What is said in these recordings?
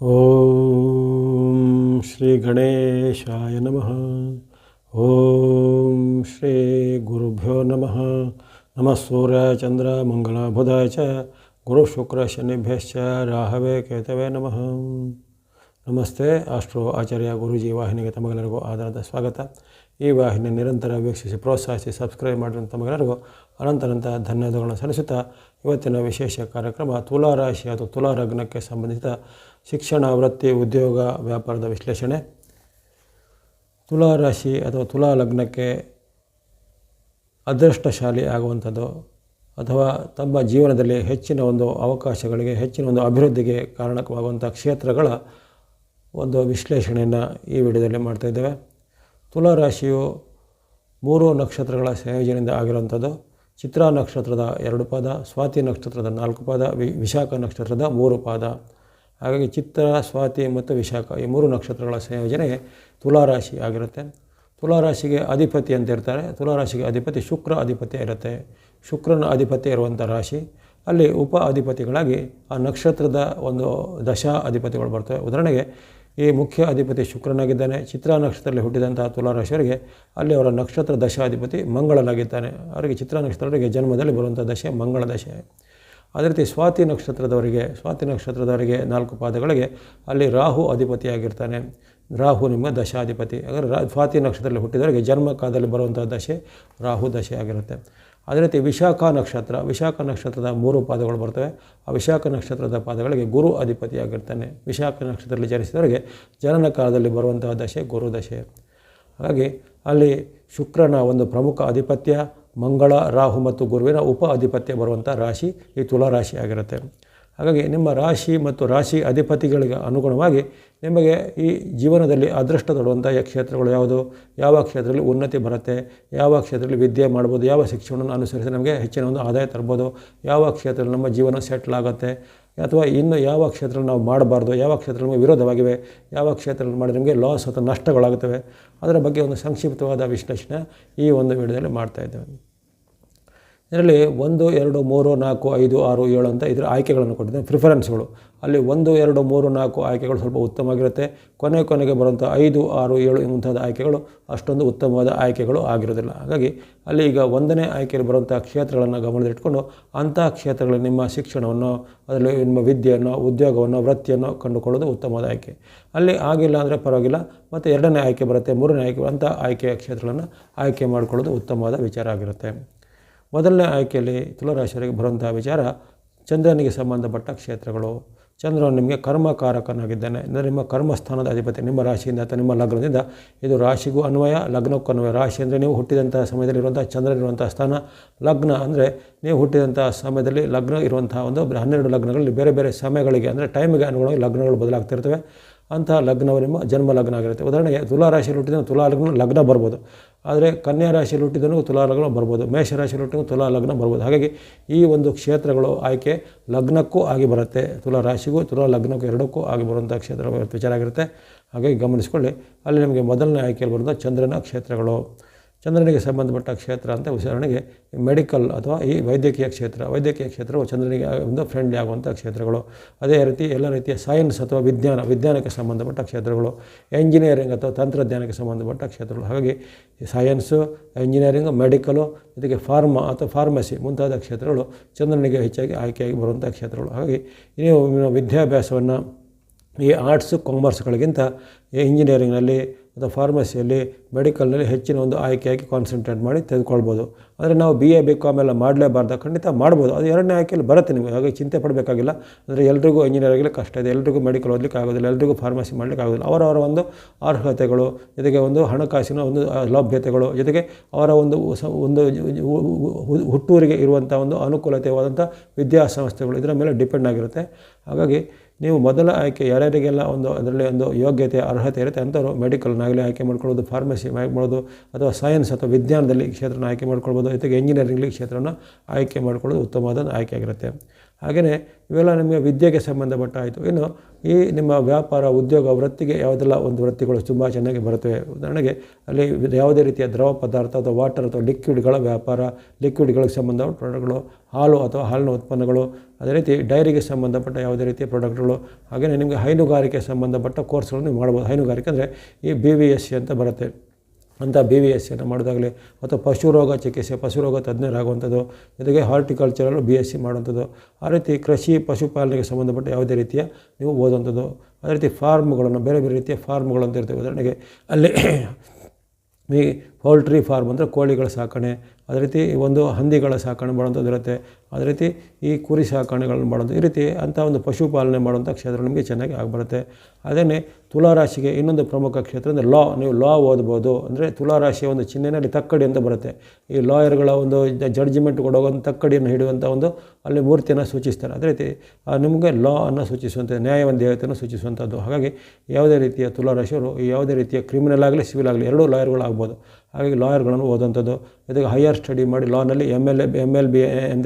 ಓಂ ಶ್ರೀ ಗಣೇಶಾಯ ನಮಃ ಓಂ ಶ್ರೀ ಗುರುಭ್ಯೋ ನಮಃ ನಮಃ ಸೂರ್ಯ ಚಂದ್ರ ಮಂಗಳ ಬುಧಾಯ ಚ ಗುರು ಶುಕ್ರ ಶನಿಭ್ಯಶ್ಚ ರಾಹವೇ ಕೇತವೇ ನಮಃ ನಮಸ್ತೆ ಆಸ್ಟ್ರೋ ಆಚಾರ್ಯ ಗುರೂಜಿ ವಾಹಿನಿಗೆ ತಮಗೆಲ್ಲರಿಗೂ ಆಧಾರದ ಸ್ವಾಗತ ಈ ವಾಹಿನಿ ನಿರಂತರ ವೀಕ್ಷಿಸಿ ಪ್ರೋತ್ಸಾಹಿಸಿ ಸಬ್ಸ್ಕ್ರೈಬ್ ಮಾಡಿದಂಥ ತಮಗೆಲ್ಲರಿಗೂ ಅನಂತನಂತ ಧನ್ಯವಾದಗಳನ್ನು ಸಲ್ಲಿಸುತ್ತಾ ಇವತ್ತಿನ ವಿಶೇಷ ಕಾರ್ಯಕ್ರಮ ತುಲಾ ರಾಶಿ ಅಥವಾ ತುಲಾ ಲಗ್ನಕ್ಕೆ ಸಂಬಂಧಿಸಿದ ಶಿಕ್ಷಣ, ವೃತ್ತಿ, ಉದ್ಯೋಗ, ವ್ಯಾಪಾರದ ವಿಶ್ಲೇಷಣೆ ತುಲಾ ರಾಶಿ ಅಥವಾ ತುಲಾ ಲಗ್ನಕ್ಕೆ ಅದೃಷ್ಟಶಾಲಿ ಆಗುವಂಥದ್ದು ಅಥವಾ ತಮ್ಮ ಜೀವನದಲ್ಲಿ ಹೆಚ್ಚಿನ ಒಂದು ಅವಕಾಶಗಳಿಗೆ, ಹೆಚ್ಚಿನ ಒಂದು ಅಭಿವೃದ್ಧಿಗೆ ಕಾರಣವಾಗುವಂಥ ಕ್ಷೇತ್ರಗಳ ಒಂದು ವಿಶ್ಲೇಷಣೆಯನ್ನು ಈ ವಿಡಿಯೋದಲ್ಲಿ ಮಾಡ್ತಾಯಿದ್ದೇವೆ ತುಲಾ ರಾಶಿಯು ಮೂರು ನಕ್ಷತ್ರಗಳ ಸಂಯೋಜನೆಯಿಂದ ಆಗಿರುವಂಥದ್ದು. ಚಿತ್ರಾ ನಕ್ಷತ್ರದ ಎರಡು ಪಾದ, ಸ್ವಾತಿ ನಕ್ಷತ್ರದ ನಾಲ್ಕು ಪಾದ, ವಿ, ವಿಶಾಖ ನಕ್ಷತ್ರದ ಮೂರು ಪಾದ. ಹಾಗಾಗಿ ಚಿತ್ರ, ಸ್ವಾತಿ ಮತ್ತು ವಿಶಾಖ ಈ ಮೂರು ನಕ್ಷತ್ರಗಳ ಸಂಯೋಜನೆ ತುಲಾರಾಶಿ ಆಗಿರುತ್ತೆ. ತುಲಾರಾಶಿಗೆ ಅಧಿಪತಿ ಅಂತ ಇರ್ತಾರೆ. ತುಲಾರಾಶಿಗೆ ಅಧಿಪತಿ ಶುಕ್ರ ಅಧಿಪತಿ ಇರುತ್ತೆ. ಶುಕ್ರನ ಅಧಿಪತಿ ಇರುವಂಥ ರಾಶಿ. ಅಲ್ಲಿ ಉಪ ಅಧಿಪತಿಗಳಾಗಿ ಆ ನಕ್ಷತ್ರದ ಒಂದು ದಶಾ ಅಧಿಪತಿಗಳು ಬರ್ತವೆ. ಉದಾಹರಣೆಗೆ ಈ ಮುಖ್ಯ ಅಧಿಪತಿ ಶುಕ್ರನಾಗಿದ್ದಾನೆ. ಚಿತ್ರಾ ನಕ್ಷತ್ರದಲ್ಲಿ ಹುಟ್ಟಿದಂಥ ತುಲಾರಾಶಿಯವರಿಗೆ ಅಲ್ಲಿ ಅವರ ನಕ್ಷತ್ರ ದಶಾಧಿಪತಿ ಮಂಗಳನಾಗಿದ್ದಾನೆ. ಅವರಿಗೆ ಚಿತ್ರಾ ನಕ್ಷತ್ರವರಿಗೆ ಜನ್ಮದಲ್ಲಿ ಬರುವಂಥ ದಶೆ ಮಂಗಳ ದಶೆ ಅದೇ ರೀತಿ ಸ್ವಾತಿ ನಕ್ಷತ್ರದವರಿಗೆ ಸ್ವಾತಿ ನಕ್ಷತ್ರದವರಿಗೆ ನಾಲ್ಕು ಪಾದಗಳಿಗೆ ಅಲ್ಲಿ ರಾಹು ಅಧಿಪತಿಯಾಗಿರ್ತಾನೆ. ರಾಹು ನಿಮ್ಮ ದಶಾಧಿಪತಿ. ಅಂದರೆ ರಾ, ಸ್ವಾತಿ ನಕ್ಷತ್ರದಲ್ಲಿ ಹುಟ್ಟಿದವರಿಗೆ ಜನ್ಮ ಕಾಲದಲ್ಲಿ ಬರುವಂಥ ದಶೆ ರಾಹು ದಶೆ ಆಗಿರುತ್ತೆ. ಅದೇ ರೀತಿ ವಿಶಾಖ ನಕ್ಷತ್ರ, ವಿಶಾಖ ನಕ್ಷತ್ರದ ಮೂರು ಪಾದಗಳು ಬರ್ತವೆ. ಆ ವಿಶಾಖ ನಕ್ಷತ್ರದ ಪಾದಗಳಿಗೆ ಗುರು ಅಧಿಪತಿಯಾಗಿರ್ತಾನೆ. ವಿಶಾಖ ನಕ್ಷತ್ರದಲ್ಲಿ ಜನಿಸಿದವರಿಗೆ ಜನನ ಕಾಲದಲ್ಲಿ ಬರುವಂತಹ ದಶೆ ಗುರು ದಶೆ. ಹಾಗಾಗಿ ಅಲ್ಲಿ ಶುಕ್ರನ ಒಂದು ಪ್ರಮುಖ ಆಧಿಪತ್ಯ ಮಂಗಳ, ರಾಹು ಮತ್ತು ಗುರುವಿನ ಉಪ ಅಧಿಪತ್ಯ ಬರುವಂಥ ರಾಶಿ ಈ ತುಲಾ ರಾಶಿ ಆಗಿರುತ್ತೆ. ಹಾಗಾಗಿ ನಿಮ್ಮ ರಾಶಿ ಮತ್ತು ರಾಶಿ ಅಧಿಪತಿಗಳಿಗೆ ಅನುಗುಣವಾಗಿ ನಿಮಗೆ ಈ ಜೀವನದಲ್ಲಿ ಅದೃಷ್ಟ ತೊಡುವಂಥ ಕ್ಷೇತ್ರಗಳು ಯಾವುದು? ಯಾವ ಕ್ಷೇತ್ರದಲ್ಲಿ ಉನ್ನತಿ ಬರುತ್ತೆ? ಯಾವ ಕ್ಷೇತ್ರದಲ್ಲಿ ವಿದ್ಯೆ ಮಾಡ್ಬೋದು? ಯಾವ ಶಿಕ್ಷಣವನ್ನು ಅನುಸರಿಸಿ ನಮಗೆ ಹೆಚ್ಚಿನ ಒಂದು ಆದಾಯ ತರ್ಬೋದು? ಯಾವ ಕ್ಷೇತ್ರದಲ್ಲಿ ನಮ್ಮ ಜೀವನ ಸೆಟ್ಲ್ ಆಗುತ್ತೆ? ಅಥವಾ ಇನ್ನು ಯಾವ ಕ್ಷೇತ್ರ ನಾವು ಮಾಡಬಾರ್ದು? ಯಾವ ಕ್ಷೇತ್ರ ನಮಗೆ ವಿರೋಧವಾಗಿವೆ? ಯಾವ ಕ್ಷೇತ್ರದಲ್ಲಿ ಮಾಡಿದ್ರೆ ನಮಗೆ ಲಾಸ್ ಅಥವಾ ನಷ್ಟಗಳಾಗುತ್ತವೆ? ಅದರ ಬಗ್ಗೆ ಒಂದು ಸಂಕ್ಷಿಪ್ತವಾದ ವಿಶ್ಲೇಷಣೆ ಈ ಒಂದು ವಿಡಿಯೋದಲ್ಲಿ ಮಾಡ್ತಾಯಿದ್ದೇವೆ ಇದರಲ್ಲಿ ಒಂದು, ಎರಡು, ಮೂರು, ನಾಲ್ಕು, ಐದು, ಆರು, ಏಳು ಅಂತ ಇದರ ಆಯ್ಕೆಗಳನ್ನು ಕೊಟ್ಟಿದ್ದೆ ಪ್ರಿಫರೆನ್ಸ್ಗಳು ಅಲ್ಲಿ ಒಂದು, ಎರಡು, ಮೂರು, ನಾಲ್ಕು ಆಯ್ಕೆಗಳು ಸ್ವಲ್ಪ ಉತ್ತಮವಾಗಿರುತ್ತೆ. ಕೊನೆ ಕೊನೆಗೆ ಬರುವಂಥ ಐದು, ಆರು, ಏಳು ಮುಂತಾದ ಆಯ್ಕೆಗಳು ಅಷ್ಟೊಂದು ಉತ್ತಮವಾದ ಆಯ್ಕೆಗಳು ಆಗಿರೋದಿಲ್ಲ. ಹಾಗಾಗಿ ಅಲ್ಲಿ ಈಗ ಒಂದನೇ ಆಯ್ಕೆಯಲ್ಲಿ ಬರುವಂಥ ಕ್ಷೇತ್ರಗಳನ್ನು ಗಮನದಲ್ಲಿಟ್ಕೊಂಡು ಅಂಥ ಕ್ಷೇತ್ರಗಳಲ್ಲಿ ನಿಮ್ಮ ಶಿಕ್ಷಣವನ್ನು, ಅದರಲ್ಲಿ ನಿಮ್ಮ ವಿದ್ಯೆಯನ್ನು, ಉದ್ಯೋಗವನ್ನು, ವೃತ್ತಿಯನ್ನು ಕಂಡುಕೊಳ್ಳೋದು ಉತ್ತಮವಾದ ಆಯ್ಕೆ. ಅಲ್ಲಿ ಆಗಿಲ್ಲ ಅಂದರೆ ಪರವಾಗಿಲ್ಲ. ಮತ್ತು ಎರಡನೇ ಆಯ್ಕೆ ಬರುತ್ತೆ, ಮೂರನೇ ಆಯ್ಕೆ ಅಂಥ ಆಯ್ಕೆಯ ಕ್ಷೇತ್ರಗಳನ್ನು ಆಯ್ಕೆ ಮಾಡಿಕೊಳ್ಳೋದು ಉತ್ತಮವಾದ ವಿಚಾರ ಆಗಿರುತ್ತೆ. ಮೊದಲನೇ ಆಯ್ಕೆಯಲ್ಲಿ ತುಲಾರಾಶಿಯವರಿಗೆ ಬರುವಂಥ ವಿಚಾರ, ಚಂದ್ರನಿಗೆ ಸಂಬಂಧಪಟ್ಟ ಕ್ಷೇತ್ರಗಳು. ಚಂದ್ರನು ನಿಮಗೆ ಕರ್ಮಕಾರಕನಾಗಿದ್ದಾನೆ. ಅಂದರೆ ನಿಮ್ಮ ಕರ್ಮಸ್ಥಾನದ ಅಧಿಪತಿ, ನಿಮ್ಮ ರಾಶಿಯಿಂದ ಅಥವಾ ನಿಮ್ಮ ಲಗ್ನದಿಂದ ಇದು ರಾಶಿಗೂ ಅನ್ವಯ, ಲಗ್ನಕ್ಕೂ ಅನ್ವಯ. ರಾಶಿ ಅಂದರೆ ನೀವು ಹುಟ್ಟಿದಂಥ ಸಮಯದಲ್ಲಿರುವಂಥ ಚಂದ್ರನಿರುವಂಥ ಸ್ಥಾನ. ಲಗ್ನ ಅಂದರೆ ನೀವು ಹುಟ್ಟಿದಂಥ ಸಮಯದಲ್ಲಿ ಲಗ್ನ ಇರುವಂಥ ಒಂದು ಹನ್ನೆರಡು ಲಗ್ನಗಳಲ್ಲಿ ಬೇರೆ ಬೇರೆ ಸಮಯಗಳಿಗೆ ಅಂದರೆ ಟೈಮಿಗೆ ಅನುಗುಣವಾಗಿ ಲಗ್ನಗಳು ಬದಲಾಗ್ತಿರ್ತವೆ. ಅಂತಹ ಲಗ್ನವು ನಿಮ್ಮ ಜನ್ಮ ಲಗ್ನ ಆಗಿರುತ್ತೆ. ಉದಾಹರಣೆಗೆ ತುಲಾ ರಾಶಿಯಲ್ಲಿ ಹುಟ್ಟಿದ ತುಲಾ ಲಗ್ನ ಲಗ್ನ ಬರ್ಬೋದು. ಆದರೆ ಕನ್ಯಾ ರಾಶಿಯಲ್ಲಿ ಹುಟ್ಟಿದನು ತುಲಾ ಲಗ್ನ ಬರ್ಬೋದು, ಮೇಷ ರಾಶಿಯಲ್ಲಿ ಹುಟ್ಟಿದ ತುಲಾ ಲಗ್ನ ಬರ್ಬೋದು. ಹಾಗಾಗಿ ಈ ಒಂದು ಕ್ಷೇತ್ರಗಳು ಆಯ್ಕೆ ಲಗ್ನಕ್ಕೂ ಆಗಿ ಬರುತ್ತೆ, ತುಲಾ ರಾಶಿಗೂ, ತುಲಾ ಲಗ್ನಕ್ಕೂ ಎರಡಕ್ಕೂ ಆಗಿ ಬರುವಂಥ ಕ್ಷೇತ್ರ ವಿಚಾರ ಆಗಿರುತ್ತೆ. ಹಾಗಾಗಿ ಗಮನಿಸ್ಕೊಳ್ಳಿ, ಅಲ್ಲಿ ನಮಗೆ ಮೊದಲನೇ ಆಯ್ಕೆಯಲ್ಲಿ ಬರುವಂಥ ಚಂದ್ರನ ಕ್ಷೇತ್ರಗಳು. ಚಂದ್ರನಿಗೆ ಸಂಬಂಧಪಟ್ಟ ಕ್ಷೇತ್ರ ಅಂತ ಉದಾಹರಣೆಗೆ ಮೆಡಿಕಲ್ ಅಥವಾ ಈ ವೈದ್ಯಕೀಯ ಕ್ಷೇತ್ರ. ವೈದ್ಯಕೀಯ ಕ್ಷೇತ್ರವು ಚಂದ್ರನಿಗೆ ಒಂದು ಫ್ರೆಂಡ್ಲಿ ಆಗುವಂಥ ಕ್ಷೇತ್ರಗಳು. ಅದೇ ರೀತಿ ಎಲ್ಲ ರೀತಿಯ ಸೈನ್ಸ್ ಅಥವಾ ವಿಜ್ಞಾನ, ವಿಜ್ಞಾನಕ್ಕೆ ಸಂಬಂಧಪಟ್ಟ ಕ್ಷೇತ್ರಗಳು. ಎಂಜಿನಿಯರಿಂಗ್ ಅಥವಾ ತಂತ್ರಜ್ಞಾನಕ್ಕೆ ಸಂಬಂಧಪಟ್ಟ ಕ್ಷೇತ್ರಗಳು. ಹಾಗಾಗಿ ಸೈನ್ಸು ಇಂಜಿನಿಯರಿಂಗ್ ಮೆಡಿಕಲು ಇದಕ್ಕೆ ಫಾರ್ಮಾ ಅಥವಾ ಫಾರ್ಮಸಿ ಮುಂತಾದ ಕ್ಷೇತ್ರಗಳು ಚಂದ್ರನಿಗೆ ಹೆಚ್ಚಾಗಿ ಆಯ್ಕೆಯಾಗಿ ಬರುವಂಥ ಕ್ಷೇತ್ರಗಳು. ಹಾಗಾಗಿ ನೀವು ವಿದ್ಯಾಭ್ಯಾಸವನ್ನು ಈ ಆರ್ಟ್ಸು, ಕಾಮರ್ಸ್ಗಳಿಗಿಂತ ಇಂಜಿನಿಯರಿಂಗ್ನಲ್ಲಿ ಅಥವಾ ಫಾರ್ಮಸಿಯಲ್ಲಿ ಮೆಡಿಕಲ್ನಲ್ಲಿ ಹೆಚ್ಚಿನ ಒಂದು ಆಯ್ಕೆಯಾಗಿ ಕಾನ್ಸಂಟ್ರೇಟ್ ಮಾಡಿ ತೆಗೆದುಕೊಳ್ಬೋದು. ಆದರೆ ನಾವು ಬಿ ಎ ಬಿ ಕಾಮ್ ಎಲ್ಲ ಮಾಡಲೇಬಾರ್ದು. ಖಂಡಿತ ಮಾಡ್ಬೋದು. ಅದು ಎರಡನೇ ಆಯ್ಕೆಯಲ್ಲಿ ಬರುತ್ತೆ ನಿಮಗೆ. ಹಾಗೆ ಚಿಂತೆ ಪಡಬೇಕಾಗಿಲ್ಲ. ಅಂದರೆ ಎಲ್ರಿಗೂ ಇಂಜಿನಿಯರ್ ಆಗಲಿಕ್ಕೆ ಕಷ್ಟ ಇದೆ. ಎಲ್ರಿಗೂ ಮೆಡಿಕಲ್ ಓದಲಿಕ್ಕೆ ಆಗೋದಿಲ್ಲ. ಎಲ್ರಿಗೂ ಫಾರ್ಮಸಿ ಮಾಡಲಿಕ್ಕೆ ಆಗೋದಿಲ್ಲ. ಅವರವರ ಒಂದು ಅರ್ಹತೆಗಳು, ಜೊತೆಗೆ ಒಂದು ಹಣಕಾಸಿನ ಒಂದು ಲಭ್ಯತೆಗಳು, ಜೊತೆಗೆ ಅವರ ಒಂದು ಒಂದು ಹುಟ್ಟೂರಿಗೆ ಇರುವಂಥ ಒಂದು ಅನುಕೂಲತೆವಾದಂಥ ವಿದ್ಯಾಸಂಸ್ಥೆಗಳು ಇದರ ಮೇಲೆ ಡಿಪೆಂಡ್ ಆಗಿರುತ್ತೆ. ಹಾಗಾಗಿ ನೀವು ಮೊದಲ ಆಯ್ಕೆ ಯಾರ್ಯಾರಿಗೆಲ್ಲ ಒಂದು ಅದರಲ್ಲಿ ಒಂದು ಯೋಗ್ಯತೆ, ಅರ್ಹತೆ ಇರುತ್ತೆ ಅಂಥವ್ರು ಮೆಡಿಕಲ್ನಾಗಲಿ ಆಯ್ಕೆ ಮಾಡ್ಕೊಳ್ಳೋದು ಫಾರ್ಮಸಿ ಮಾಡ್ಕೊಳ್ಳೋದು ಅಥವಾ ಸೈನ್ಸ್ ಅಥವಾ ವಿಜ್ಞಾನದಲ್ಲಿ ಕ್ಷೇತ್ರನ ಆಯ್ಕೆ ಮಾಡ್ಕೊಳ್ಬೋದು, ಜೊತೆಗೆ ಇಂಜಿನಿಯರಿಂಗ್ಲಿ ಕ್ಷೇತ್ರನ ಆಯ್ಕೆ ಮಾಡ್ಕೊಳ್ಳೋದು ಉತ್ತಮವಾದ ಆಯ್ಕೆ ಆಗಿರುತ್ತೆ. ಹಾಗೆಯೇ ಇವೆಲ್ಲ ನಿಮಗೆ ವಿದ್ಯೆಗೆ ಸಂಬಂಧಪಟ್ಟ ಆಯಿತು ಇನ್ನು ಈ ನಿಮ್ಮ ವ್ಯಾಪಾರ, ಉದ್ಯೋಗ, ವೃತ್ತಿಗೆ ಯಾವುದೆಲ್ಲ ಒಂದು ವೃತ್ತಿಗಳು ತುಂಬ ಚೆನ್ನಾಗಿ ಬರುತ್ತವೆ. ಉದಾಹರಣೆಗೆ ಅಲ್ಲಿ ಯಾವುದೇ ರೀತಿಯ ದ್ರವ ಪದಾರ್ಥ ಅಥವಾ ವಾಟರ್ ಅಥವಾ ಲಿಕ್ವಿಡ್ಗಳ ವ್ಯಾಪಾರ ಲಿಕ್ವಿಡ್ಗಳಿಗೆ ಸಂಬಂಧಪಟ್ಟ ಪ್ರಾಡಕ್ಟ್ಗಳು ಹಾಲು ಅಥವಾ ಹಾಲಿನ ಉತ್ಪನ್ನಗಳು, ಅದೇ ರೀತಿ ಡೈರಿಗೆ ಸಂಬಂಧಪಟ್ಟ ಯಾವುದೇ ರೀತಿಯ ಪ್ರಾಡಕ್ಟ್ಗಳು ಹಾಗೆಯೇ ನಿಮಗೆ ಹೈನುಗಾರಿಕೆ ಸಂಬಂಧಪಟ್ಟ ಕೋರ್ಸ್ಗಳನ್ನು ನೀವು ಮಾಡ್ಬೋದು ಹೈನುಗಾರಿಕೆ ಅಂದರೆ ಈ ಬಿ ವಿ ಎಸ್ ಸಿ ಅಂತ ಬರುತ್ತೆ. ಅಂಥ ಬಿ ವಿ ಎಸ್ ಸಿಯನ್ನು ಮಾಡೋದಾಗಲಿ ಅಥವಾ ಪಶುರೋಗ ಚಿಕಿತ್ಸೆ, ಪಶುರೋಗ ತಜ್ಞರಾಗುವಂಥದ್ದು, ಜೊತೆಗೆ ಹಾರ್ಟಿಕಲ್ಚರಲ್ಲೂ ಬಿ ಎಸ್ ಸಿ ಮಾಡುವಂಥದ್ದು, ಆ ರೀತಿ ಕೃಷಿ, ಪಶುಪಾಲನೆಗೆ ಸಂಬಂಧಪಟ್ಟ ಯಾವುದೇ ರೀತಿಯ ನೀವು ಓದುವಂಥದ್ದು, ಅದೇ ರೀತಿ ಫಾರ್ಮ್ಗಳನ್ನು ಬೇರೆ ಬೇರೆ ರೀತಿಯ ಫಾರ್ಮ್ಗಳಂತ ಅಂತ ಇರ್ತವೆ ಉದಾಹರಣೆಗೆ ಅಲ್ಲಿ ಪೌಲ್ಟ್ರಿ ಫಾರ್ಮ್ ಅಂದರೆ ಕೋಳಿಗಳ ಸಾಕಣೆ, ಅದೇ ರೀತಿ ಒಂದು ಹಂದಿಗಳ ಸಾಕಣೆ ಮಾಡುವಂಥದ್ದು ಇರುತ್ತೆ. ಅದೇ ರೀತಿ ಈ ಕುರಿ ಸಾಕಣೆಗಳನ್ನು ಮಾಡೋದು ಈ ರೀತಿ ಅಂಥ ಒಂದು ಪಶುಪಾಲನೆ ಮಾಡುವಂಥ ಕ್ಷೇತ್ರ ನಿಮಗೆ ಚೆನ್ನಾಗಿ ಆಗಿಬರುತ್ತೆ. ಅದೇ ತುಲಾರಾಶಿಗೆ ಇನ್ನೊಂದು ಪ್ರಮುಖ ಕ್ಷೇತ್ರ ಅಂದರೆ ಲಾ, ನೀವು ಲಾ ಓದ್ಬೋದು. ಅಂದರೆ ತುಲಾರಾಶಿಯ ಒಂದು ಚಿಹ್ನೆಯಲ್ಲಿ ತಕ್ಕಡಿ ಅಂತ ಬರುತ್ತೆ. ಈ ಲಾಯರ್ಗಳ ಒಂದು ಜಡ್ಜ್ಮೆಂಟ್ ಕೊಡೋ ಒಂದು ತಕ್ಕಡಿಯನ್ನು ಹಿಡಿಯುವಂಥ ಒಂದು ಅಲ್ಲಿ ಮೂರ್ತಿಯನ್ನು ಸೂಚಿಸ್ತಾರೆ. ಅದೇ ರೀತಿ ನಿಮಗೆ ಲಾ ಅನ್ನು ಸೂಚಿಸುವಂಥ ನ್ಯಾಯವನ್ನು, ದೇವತೆಯನ್ನು ಸೂಚಿಸುವಂಥದ್ದು. ಹಾಗಾಗಿ ಯಾವುದೇ ರೀತಿಯ ತುಲಾರಾಶಿಯವರು ಯಾವುದೇ ರೀತಿಯ ಕ್ರಿಮಿನಲ್ ಆಗಲಿ ಸಿವಿಲ್ ಆಗಲಿ, ಎರಡೂ ಲಾಯರ್ಗಳು ಆಗ್ಬೋದು ಹಾಗಾಗಿ ಲಾಯರ್ಗಳನ್ನು ಓದೋಂಥದ್ದು ಜೊತೆಗೆ ಹೈಯರ್ ಸ್ಟಡಿ ಮಾಡಿ ಲಾನಲ್ಲಿ M L A M L B